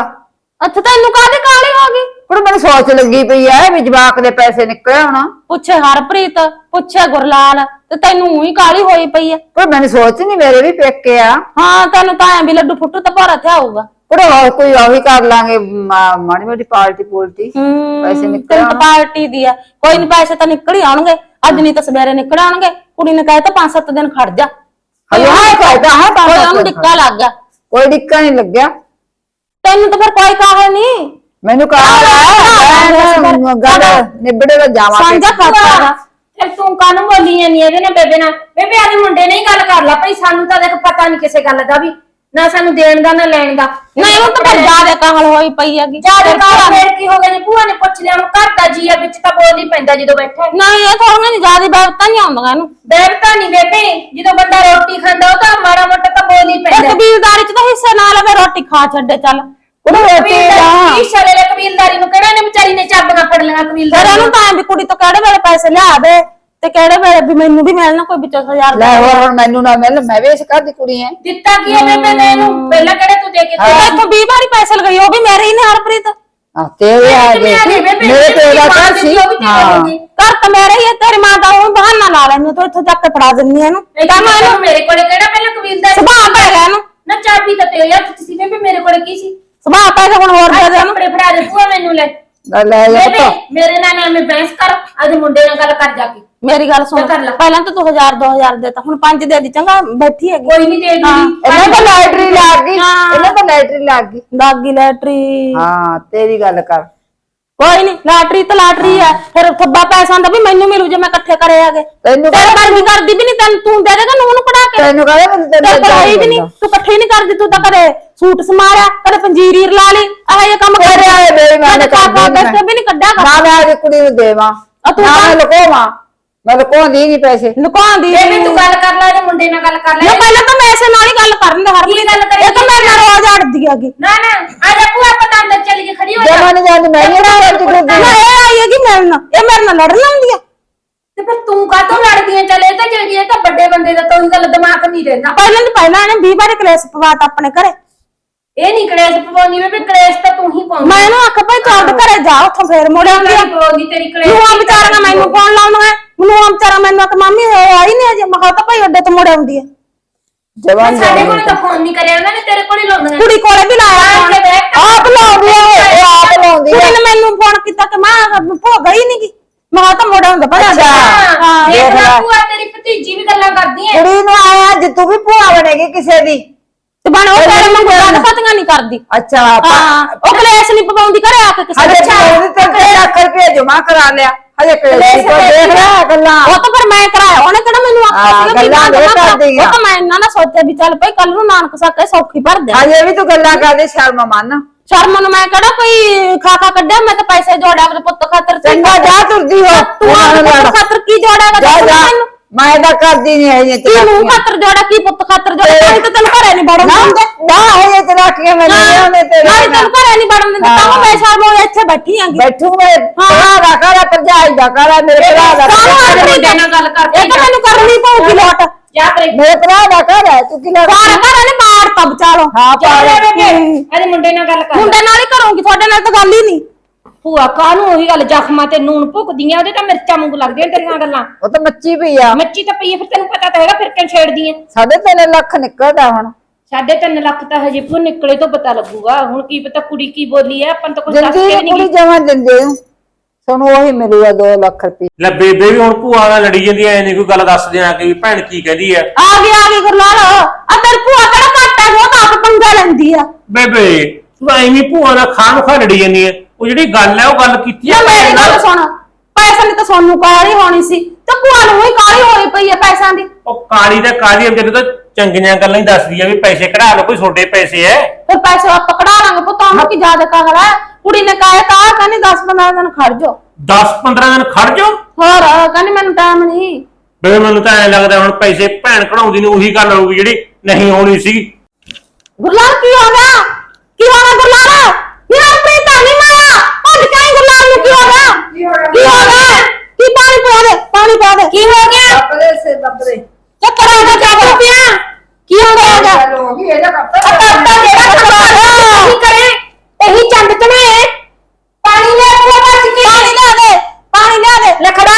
B: ਅੱਛਾ ਤੈਨੂੰ ਕਾਹਦੀ ਕਾਹਲੀ ਹੋ ਗਈ?
D: ਹੁਣ ਮੈਨੂੰ ਸੋਚ ਲੱਗੀ ਪਈ ਐ ਵੀ ਜਵਾਕ ਦੇ ਪੈਸੇ ਨਿਕਲੇ ਹੋਣਾ।
B: ਪੁੱਛੇ ਹਰਪ੍ਰੀਤ ਪੁੱਛੇ ਗੁਰਲਾਲ ਤੇ ਤੈਨੂੰ ਉਹੀ ਕਾਹਲੀ ਹੋਈ ਪਈ ਆ?
D: ਪਰ ਮੈਨੂੰ ਸੋਚ ਨਹੀਂ ਮੇਰੇ ਵੀ ਪੇਕੇ ਆ।
B: ਹਾਂ ਤੈਨੂੰ ਤਾਂ ਐ ਵੀ ਲੱਡੂ ਫੁੱਟੂ ਤਾਂ ਭਰਾ ਤੇ ਆਊਗਾ
D: ਕੁੜੇ ਹੋਰ ਕੋਈ ਉਹੀ ਕਰ ਲਾਂਗੇ ਮਾ- ਮਾੜੀ ਮੋਟੀ ਪਾਰਟੀ ਪੂਲਟੀ ਪੈਸੇ
B: ਹੂੰ
D: ਨਿਕਲ
B: ਤਾਂ ਪਾਰਟੀ ਦੀ ਆ। ਕੋਈ ਨਹੀਂ ਪੈਸੇ ਤਾਂ ਨਿਕਲ ਹੀ ਆਉਣਗੇ। ਅੱਜ ਨਹੀਂ ਤਾਂ ਸਵੇਰੇ ਨਿਕਲ ਆਉਣਗੇ। ਕੁੜੀ ਨੇ ਕਹਿ ਤਾਂ 5-7 ਦਿਨ ਖੜ ਜਾ।
D: ਹਜੇ ਹਾਂ ਕਹਿੰਦਾ ਹਾਂ
B: ਕੋਈ ਉਹਨੂੰ ਡਿੱਕਾ ਲੱਗ ਗਿਆ।
D: ਕੋਈ ਡਿੱਕਾ ਨਹੀਂ ਲੱਗਿਆ।
B: ਤੈਨੂੰ ਤਾਂ ਫਿਰ ਕੋਈ ਕਾਹਲ ਨਹੀਂ
D: ਮੈਨੂੰ ਕਹਾ ਗੱਲ ਨਿਬੜੇ ਦਾ ਜਾਵਾਂ
B: ਸਾਂਝਾ ਹੈਗਾ
C: ਫਿਰ ਤੂੰ ਕਾਹਨੂੰ ਬੋਲੀ ਜਾਂਦੀ ਇਹਦੇ ਨਾਲ ਬੇਬੇ ਨਾਲ? ਬੇਬੇ ਆਦੇ ਮੁੰਡੇ ਨੇ ਹੀ ਗੱਲ ਕਰ ਲਾ ਭਈ ਸਾਨੂੰ ਤਾਂ ਦੇਖ ਪਤਾ ਨਹੀਂ ਕਿਸੇ ਗੱਲ ਦਾ ਵੀ। ਨਾ ਸਾਨੂੰ ਦੇਣ ਦਾ ਨਾ ਲੈਣ ਦਾ।
B: ਨਹੀਂ ਉਹ ਤਾਂ ਫਿਰ ਜ਼ਿਆਦਾ ਕਾਹਲ ਹੋਈ ਪਈ ਹੈਗੀ।
C: ਜ਼ਿਆਦਾ ਕਾਲ ਫੇਰ ਕੀ ਹੋ ਗਿਆ ਜੀ? ਭੂਆ ਨੇ ਪੁੱਛ ਲਿਆ ਹੁਣ ਘਰ ਦਾ ਜੀ ਆ ਵਿੱਚ ਤਾਂ ਬੋਲ ਹੀ ਪੈਂਦਾ ਜਦੋਂ ਬੈਠਾ
B: ਨਹੀਂ ਇਹ ਥੋੜੀਆਂ ਨਹੀਂ ਜ਼ਿਆਦਾ ਬੈਠਤਾ ਨਹੀਂ ਆਉਂਦੀਆਂ ਇਹਨੂੰ।
C: ਬੈਠਦਾ ਨਹੀਂ ਬੇਬੇ। ਜਦੋਂ ਬੰਦਾ ਰੋਟੀ ਖਾਂਦਾ ਉਹ ਤਾਂ ਮਾੜਾ ਮੋਟਾ ਤਾਂ ਬੋਲ ਹੀ
B: ਇਹ
C: ਪੈਂਦਾ
B: ਕਬੀਲਦਾਰੀ ਚ ਤਾਂ ਹਿੱਸੇ ਨਾਲ ਲਵੇ ਰੋਟੀ ਖਾ ਛੱਡੇ ਚੱਲ।
D: ਉਹਨੂੰ ਰੋਟੀ ਦਾ
C: ਕਬੀਲਦਾਰੀ ਕੀ ਸ਼ਰੇ ਕਬੀਲਦਾਰੀ ਨੂੰ ਕਿਹੜਾ ਨੇ ਵਿਚਾਰੀ ਨੇ ਚਾਬੀਆਂ ਫੜ ਲਿਆ
B: ਫਿਰ
C: ਕਬੀਲਦਾਰੀ
B: ਇਹਨੂੰ
C: ਨੂੰ?
B: ਤਾਂ ਐਂ ਵੀ ਕੁੜੀ ਤੋਂ ਕਿਹੜੇ ਵੇਲੇ ਪੈਸੇ ਲਿਆ ਦੇ? ਤੇ ਕਿਹੜੇ ਵੇਲੇ ਵੀ ਮੈਨੂੰ ਵੀ ਮਿਲਣਾ ਕੋਈ ਵਿੱਚੋਂ ਹਜ਼ਾਰ
D: ਲੈ ਹੋਰ ਹੁਣ ਮੈਨੂੰ ਨਾ ਮਿਲ ਮੈਂ ਵੀ ਇਸ ਘਰ ਦੀ ਕੁੜੀ ਐ।
C: ਦਿੱਤਾ ਕੀ ਹੈ ਬੇਬੇ ਨੇ ਇਹਨੂੰ ਪਹਿਲਾਂ ਕਿਹੜੇ ਤੂੰ ਦੇ ਕੇ
B: ਤੇ ਇੱਥੋਂ 20 ਵਾਰੀ ਪੈਸੇ ਲਗਾਈ ਉਹ ਵੀ ਮੇਰੇ ਹੀ ਨੇ ਹਰਪ੍ਰੀਤ।
D: ਆ ਤੇਰੇ ਆ
C: ਤੇ
D: ਮੇਰੇ ਘਰ ਸੀ।
C: ਉਹ ਵੀ ਤੇਰੇ
D: ਹਾਂ।
C: ਹੁੰਦੀ।
B: ਘਰ ਤਾਂ ਮੇਰੇ ਹੀ ਹੈ ਤੇਰੀ ਮਾਂ ਦਾ ਉਹ ਬਹਾਨਾ ਲਾ ਲੈਣੀ ਤੂੰ ਇੱਥੋਂ ਚੱਕ ਕੇ ਫੜਾ ਦਿੰਨੀ ਆ ਇਹਨੂੰ।
C: ਇਹ
B: ਤਾਂ ਮੈਂ ਇਹਨੂੰ
C: ਮੇਰੇ ਕੋਲੇ ਕਿਹੜਾ ਪਹਿਲਾਂ ਕਬੀਲਦਾਰੀ
B: ਸੁਭਾਅ ਪੈ ਗਿਆ ਇਹਨੂੰ।
C: ਨਾ ਚਾਬੀ ਤਾਂ ਤੇਰੇ ਹੱਥ 'ਚ ਸੀ ਬੇਬੇ ਮੇਰੇ ਕੋਲੇ ਕੀ ਸੀ?
B: ਸੁਭਾਅ ਪੈ ਹੁਣ ਹੋਰ ਦੇ ਦੇ
C: ਕੱਪੜੇ ਫੜਾ ਦੇ ਭੂਆ ਮੈਨੂੰ ਲੈ।
D: ਲੈ ਲੈ ਜਾ
C: ਬੇਬੇ
D: ਪੁੱਤ।
C: ਮੇਰੇ ਨਾਲ ਨਾ ਮੈਂ ਬਹਿਸ ਕਰ ਅੱਜ ਮੁੰਡੇ ਨਾਲ ਗੱਲ ਕਰ ਜਾ ਕੇ।
B: ਮੇਰੀ ਗੱਲ ਸੁਣ।
C: ਤੇ ਕਰ ਲਾ।
B: ਪਹਿਲਾਂ ਤਾਂ ਤੂੰ 1000 2000 ਦੇਤਾ ਹੁਣ 5 ਦੇ ਦੀ ਚੰਗਾ ਬੈਠੀ ਹੈਗੀ।
C: ਕੋਈ ਨਹੀਂ ਦੇ ਦੂੰਗੀ।
D: ਇਹਨਾਂ ਤਾਂ ਲਾਟਰੀ ਲੱਗ ਗਈ।
B: ਹਾਂ।
D: ਇਹਨਾਂ ਤਾਂ ਲਾਟਰੀ ਲੱਗ ਗਈ।
B: ਦਾਗੀ ਲੈਟਰੀ।
D: ਹਾਂ ਤੇਰੀ ਗੱਲ ਕਰ।
B: ਕੋਈ ਨਹੀਂ ਲਾਟਰੀ ਤਾਂ ਲਾਟਰੀ ਹੈ। ਫਿਰ ਥੱਬਾ ਪੈਸਾ ਆਂਦਾ ਵੀ ਮੈਨੂੰ ਮਿਲੂ ਜੇ ਮੈਂ ਇਕੱਠੇ ਕਰੇ ਆਗੇ।
D: ਤੈਨੂੰ
B: ਤੇਰੇ ਵਰਗੀ ਕਰਦੀ ਵੀ ਨਹੀਂ ਤੈਨੂੰ ਤੂੰ ਦੇ ਦੇਗਾ ਨੂੰ ਕਢਾ ਕੇ।
D: ਤੈਨੂੰ ਕਹੇ ਮੈਨੂੰ
B: ਤੇ
D: ਤੈਨੂੰ
B: ਕਰਾਈ ਵੀ ਨਹੀਂ ਤੂੰ ਇਕੱਠੇ ਨਹੀਂ ਕਰਦੀ ਤੂੰ ਤਾਂ ਕਦੇ ਸੂਟ ਸਮਾਰਿਆ ਕਦੇ ਪੰਜੀਰੀ ਰਲਾ ਲਈ ਆਹ ਇਹ ਕੰਮ ਕਰ
D: ਤੇਰੇ ਆਏ ਮੇਰੀ ਮਾਂ ਨੇ
B: ਕਦੇ ਕਾਕਾ
D: ਕਰਦੀ
B: ਬੈਠੇ ਵੀ ਨਹੀਂ ਕੱਢਿਆ ਕਰ
D: ਨਾ ਮੈਂ ਕੁੜੀ ਨੂੰ ਦੇਵਾਂ
B: ਆ ਤੂੰ
D: ਨਾ ਮੈਂ ਲੁਕੋਵਾਂ ਮੈਂ ਲੁਕਾਉਂਦੀ ਨਹੀਂ ਪੈਸੇ।
B: ਲੁਕਾਉਂਦੀ
C: ਬੇਬੇ ਤੂੰ ਗੱਲ ਕਰ ਲੈ ਇਹਦੇ ਮੁੰਡੇ ਨਾਲ ਗੱਲ ਕਰ ਲੈ।
B: ਨਾ ਪਹਿਲਾਂ ਤਾਂ ਮੈਂ ਇਸੇ ਨਾਲ ਹੀ ਗੱਲ ਕਰਨ ਦੇ ਹਰ
C: ਕੀ ਗੱਲ ਕਰੀ
B: ਇਹ ਤਾਂ ਮੇਰੇ ਨਾਲ ਰੋਜ਼ ਅੜਦੀ ਹੈਗੀ।
C: ਨਾ ਨਾ ਆ ਜਾ ਭੂਆ ਪਤਾ ਅੰਦਰ ਚੱਲ ਕੇ ਖੜੀ ਹੋ ਜਾ।
D: ਜਮਾ ਨਹੀਂ ਜਾਂਦੀ ਮੈਂ ਨਹੀਂ ਕਰਦੀ ਫਿਰਦੀ
B: ਨਾ ਇਹ ਆਈ ਹੈਗੀ ਮੇਰੇ ਨਾਲ ਇਹ ਮੇਰੇ ਨਾਲ ਲੜਨ ਆਉਂਦੀ ਆ।
C: ਤੇ ਫਿਰ ਤੂੰ ਕਾਹਤੋਂ ਲੜਦੀ ਐ ਚੱਲ ਇਹ ਤਾਂ ਜਿਹੜੀ ਇਹ ਤਾਂ ਵੱਡੇ ਬੰਦੇ ਦਾ ਤਾਂ ਉਹੀ ਗੱਲ ਦਿਮਾਗ ਨਹੀਂ ਰਹਿੰਦਾ।
B: ਪਹਿਲਾਂ ਪਹਿਲਾਂ ਇਹਨੇ 20 ਵਾਰੀ ਕਲੇਸ਼ ਪਵਾਤਾ ਆਪਣੇ ਘਰੇ।
C: ਇਹ ਨਹੀਂ ਕਲੇਸ਼ ਪਵਾਉਂਦੀ ਬੇਬੇ ਕਲੇਸ਼ ਤਾਂ ਤੂੰ ਹੀ ਪਾਉਂਦੀ।
B: ਮੈਂ ਇਹਨੂੰ ਆਖ ਭਾਈ ਤੂੰ ਆਪਣੇ ਘਰੇ ਜਾ ਉੱਥੋਂ ਫੇਰ ਮੁੜ ਆਉਂਦੀ ਆ।
C: ਪਵਾਉਂਦੀ ਤੇਰੀ ਕਲੇਸ਼।
B: ਨੂੰ ਆ ਵਿਚਾਰਾ ਮੈਨੂੰ ਫੋਨ ਲਾਉਣਾ ਹੈ। ਮੈਨੂੰ ਆ ਵਿਚਾਰਾ ਮੈਨੂੰ ਆਖ ਮੰਮੀ ਇਹ ਆਈ ਨਹੀਂ ਅਜੇ। ਮੈਂ ਕਿਹਾ ਤਾਂ ਭਾਈ ਅੱਡੇ ਤੋਂ ਮੁੜ ਆਉਂਦੀ ਆ।
D: ਜਵਾਨ
C: ਸਾਡੇ ਕੋਲ ਤਾਂ ਫੋਨ ਨਹੀਂ ਕਰਿਆ ਉਹਨਾਂ ਨੇ ਤੇਰੇ ਕੋਲ ਹੀ ਲਾਉਂਦੀਆਂ
B: ਕੁੜੀ ਕੋਲੇ ਵੀ ਲਾਇਆ। ਆਪ ਲਾਉਂਦੀ ਆ ਉਹ,
D: ਉਹ ਆਪ ਲਾਉਂਦੀ
B: ਕੁੜੀ
D: ਆ
B: ਨੇ ਮੈਨੂੰ ਫੋਨ ਕੀਤਾ ਕਿ ਮਾਂ ਭੋ ਗਈ ਨਹੀਂ ਗੀ। ਮੈਂ ਕਿਹਾ ਤਾਂ ਮੁੜ ਆਉਂਦਾ ਭਾਈ।
D: ਅੱਛਾ।
B: ਹਾਂ।
C: ਦੇਖ ਲੈ। ਭੂਆ ਤੇਰੀ ਭਤੀਜੀ ਵੀ ਗੱਲਾਂ ਕਰਦੀ ਐ।
D: ਕੁੜੀ ਨੂੰ ਆਇਆ ਅੱਜ ਤੂੰ ਵੀ ਭੂਆ ਬਣੇਗੀ ਕਿਸੇ ਦੀ।
B: ਤੇ ਬਣ ਉਹ ਤੇਰੇ ਮੰਗੂ ਗੱਲ ਪਤੀਆਂ ਨਹੀਂ ਕਰਦੀ।
D: ਅੱਛਾ
B: ਹਾਂ ਉਹ ਕਲੇਸ਼ ਨਹੀਂ ਪਵਾਉਂਦੀ ਘਰੇ ਆ ਕੇ ਕਿਸੇ
D: ਹਜੇ
B: ਦੇ।
D: ਉਹਨੇ ਤਾਂ 3 ਲੱਖ ਰੁਪਏ ਜਮਾ ਕਰਾ ਲਿਆ। ਹਜੇ ਕਲੇਸ਼ ਕੋ ਦੇਖ ਲੈ ਗੱਲਾਂ।
B: ਉਹ ਤਾਂ ਫਿਰ ਮੈਂ ਕਰਾਇਆ ਉਹਨੇ ਕਿਹੜਾ ਮੈਨੂੰ ਆਖਿਆ
D: ਗੱਲਾਂ
B: ਨਾ
D: ਦੇ। ਕਰਦੀ।
B: ਉਹ ਤਾਂ ਮੈਂ ਇਹਨਾਂ ਨਾਲ ਸੋਚਿਆ ਵੀ ਚੱਲ ਭਾਈ ਕੱਲ ਨੂੰ ਨਾਨਕ ਸਾਕੇ ਸੌਖੀ ਭਰ ਦੇ
D: ਹਜੇ ਵੀ ਤੂੰ ਗੱਲਾਂ ਕਰਦੇ ਸ਼ਰਮ ਮੰਨ।
B: ਸ਼ਰਮ ਨੂੰ ਮੈਂ ਕਿਹੜਾ ਕੋਈ ਖਾਕਾ ਕੱਢਿਆ ਮੈਂ ਤਾਂ ਪੈਸੇ ਜੋੜਿਆ ਆਪਣੇ ਪੁੱਤ ਖਾਤਰ
D: ਚੰਗਾ ਜਾ ਤੁਰਦੀ ਹੋ।
B: ਤੂੰ ਆਪਣੇ ਖਾਤਰ ਕੀ ਜੋੜਿਆ
D: ਜਾ ਜਾ। ਮੈਂ ਤਾਂ ਕਰਦੀ ਨਹੀਂ ਹੈ ਇਹ
B: ਕੀ ਨੂੰ ਖਾਤਰ ਜੋੜਾ ਕੀ ਪੁੱਤ ਖਾਤਰ ਜੋੜਾ? ਤਾਂ ਹੀ ਤਾਂ ਤੈਨੂੰ ਘਰੇ ਨਹੀਂ ਵੜਨ ਦਿੰਦੇ।
D: ਨਾ ਹੋਏ ਤਲਾਕੀਆਂ ਮੈਂ ਨਹੀਂ ਆਉਂਦੇ ਤੇਰੇ
B: ਨਾਲੇ ਤੈਨੂੰ ਘਰੇ ਨਹੀਂ ਵੜਨ ਦਿੰਦੇ। ਤਾਂ ਮੈਂ ਸ਼ਰਮ ਹੋਇਆ ਇੱਥੇ ਬੈਠੀ ਆਂਗੀ।
D: ਬੈਠੂ ਮੈਂ ਭਰਾ ਦਾ ਕਾਲਾ ਭਰਜਾਈ ਦਾ ਕਾਲਾ ਮੇਰੇ ਭਰਾ ਦਾ।
B: ਆਖਰੀ
C: ਮੁੰਡੇ ਨਾਲ ਗੱਲ ਕਰਦੀ
B: ਇਹ ਤਾਂ ਮੈਨੂੰ ਕਰਨੀ ਪਊਗੀ ਲੋਟ।
C: ਜਾ
D: ਮੇਰੇ ਭਰਾ ਦਾ ਕਾਲਾ ਹੈ, ਤੂੰ ਕੀ
B: ਸਾਰਾ ਘਰ ਨੇ ਮਾਰ ਤਬ ਚਾਲੋ
D: ਹਾਂ ਪਾ
C: ਇਹਦੇ ਮੁੰਡੇ ਨਾਲ ਗੱਲ ਕਰ।
B: ਮੁੰਡੇ ਨਾਲ ਹੀ ਕਰੂੰਗੀ ਤੁਹਾਡੇ ਨਾਲ ਤਾਂ ਗੱਲ ਹੀ ਨਹੀਂ।
C: ਭੂਆ ਕਾਹਨੂੰ ਉਹੀ ਗੱਲ ਜ਼ਖਮਾਂ ਤੇ ਨੂਨ ਭੁੱਕਦੀਆਂ ਉਹਦੇ ਤਾਂ ਮਿਰਚਾਂ ਵਾਂਗੂ ਲੱਗਦੀਆਂ ਤੇਰੀਆਂ ਗੱਲਾਂ।
D: ਉਹ ਤਾਂ ਮੱਚੀ ਪਈ ਆ।
C: ਮੱਚੀ ਤਾਂ ਪਈ ਫਿਰ ਤੈਨੂੰ ਪਤਾ ਤਾਂ ਹੈਗਾ ਫਿਰ ਕਿਉਂ ਛੇੜਦੀ ਐ
D: ਸਾਢੇ ਤਿੰਨ ਲੱਖ ਨਿਕਲਦਾ ਹੁਣ।
C: ਸਾਢੇ ਤਿੰਨ ਲੱਖ ਤਾਂ ਹਜੇ ਭੂ ਨਿਕਲੇ ਤੋਂ ਪਤਾ ਲੱਗੂਗਾ। ਹੁਣ ਕੀ ਪਤਾ ਕੁੜੀ ਕੀ ਬੋਲੀ ਐ ਆਪਾਂ ਨੂੰ ਤਾਂ ਕੁਝ ਦੱਸ ਕੇ
D: ਜਿੰਦੀ
C: ਨਹੀਂ
D: ਕੁੜੀ ਜਮਾਂ ਦਿੰਦੇ ਨੂੰ ਤੁਹਾਨੂੰ ਉਹੀ ਮਿਲੂਗਾ 2 ਲੱਖ ਰੁਪਏ
A: ਲੈ ਬੇਬੇ ਵੀ ਹੁਣ ਭੂਆ ਨਾਲ ਲੜੀ ਜਾਂਦੀ ਐ ਨਹੀਂ ਕੋਈ ਗੱਲ ਦੱਸ ਦਿਆਂ ਕਿ ਵੀ ਭੈਣ ਕੀ ਕਹਿੰਦੀ ਐ
B: ਆ ਗਈ ਆ ਗਈ ਗੁਰਲਾਲ। ਆ ਤੇਰੀ ਭੂਆ ਕਿਹੜਾ ਘੱਟ ਹੈ ਉਹ ਤਾਂ ਆਪ ਪੰਗਾ ਲੈਂਦੀ ਆ।
A: ਬੇਬੇ ਤੂੰ ਐਵੇਂ ਭੂਆ ਨਾਲ ਖਾਮ ਖਾ ਲੜੀ ਜਾਂਦੀ ਐ ਉਹ ਜਿਹੜੀ ਗੱਲ ਐ ਉਹ ਗੱਲ ਕੀਤੀ
B: ਨਾ ਮੇਰੀ ਗੱਲ। ਸੁਣ। ਪੈਸੇ ਨੇ ਤਾਂ ਸੋਨੂੰ ਕਾਲੀ ਹੋਣੀ ਸੀ। ਤੇ ਭੂਆ ਨੂੰ ਹੀ ਕਾਲੀ ਹੋਈ ਪਈ ਆ ਪੈਸਿਆਂ ਦੀ।
A: ਉਹ ਕਾਲੀ ਦਾ ਕਾਲੀ ਜਦੋਂ ਤਾਂ ਚੰਗੀਆਂ ਗੱਲਾਂ ਹੀ ਦੱਸਦੀ ਆ ਵੀ ਪੈਸੇ ਕਢਾ ਲਓ ਕੋਈ ਛੋਟੇ ਪੈਸੇ ਐ
B: ਫਿਰ ਪੈਸੇ ਆਪਾਂ ਕਢਾ ਲਾਂਗੇ ਪੁੱਤ ਉਹਨੂੰ ਕੀ ਜ਼ਿਆਦਾ ਕਾਹਲ ਹੈ? ਕੁੜੀ ਨੇ ਕਾਇਆ ਕਹਾ ਕਹਿੰਦੀ 10 15 ਦਿਨ ਖੜ ਜਾ
A: 10 15 ਦਿਨ ਖੜ ਜਾਓ?
B: ਹੋਰ ਕਹਿੰਦੀ ਮੈਨੂੰ ਟਾਈਮ ਨਹੀਂ।
A: ਬੇਬੇ ਮੈਨੂੰ ਤਾਂ ਐ ਲੱਗਦਾ ਹੁਣ ਪੈਸੇ ਭੈਣ ਕਢਾਉਂਦੀ ਨੂੰ ਉਹੀ ਗੱਲ ਹੋਊਗੀ ਜਿਹੜੀ ਨਹੀਂ ਹੋਣੀ ਸੀ
B: ਗੁਰਲਾਲ ਕੀ ਹੋ ਗਿਆ? ਕੀ ਹੋ ਗਿਆ ਗੁਰਲਾਲ? ਮੇਰਾ ਪ੍ਰੀਤ ਕੀ ਹੋ ਗਿਆ? ਕੀ ਹੋ ਗਿਆ? ਕੀ ਹੋ ਗਿਆ? ਕੀ ਪਾਣੀ ਪਾ ਦੇ? ਪਾਣੀ ਪਾ ਦੇ। ਕੀ ਹੋ ਗਿਆ?
D: ਕੱਪੜੇ ਸੇ ਕੱਪੜੇ
B: ਚੱਕਰ ਆ ਗਿਆ ਚੱਕਰ ਪਿਆ ਕੀ ਹੋ ਗਿਆ?
D: ਹੈਗਾ ਚਲੋ ਵੀ ਕੱਪੜਾ
B: ਕੱਪੜਾ ਜਿਹੜਾ ਖਰਾਬ ਹੈ ਕੀ ਕਰੇ? ਇਹੀ ਚੰਦ ਚਣੇ ਪਾਣੀ ਲੈ ਕੇ ਪਾਣੀ ਲੈ ਦੇ। ਪਾਣੀ ਲੈ ਦੇ ਲਖੜਾ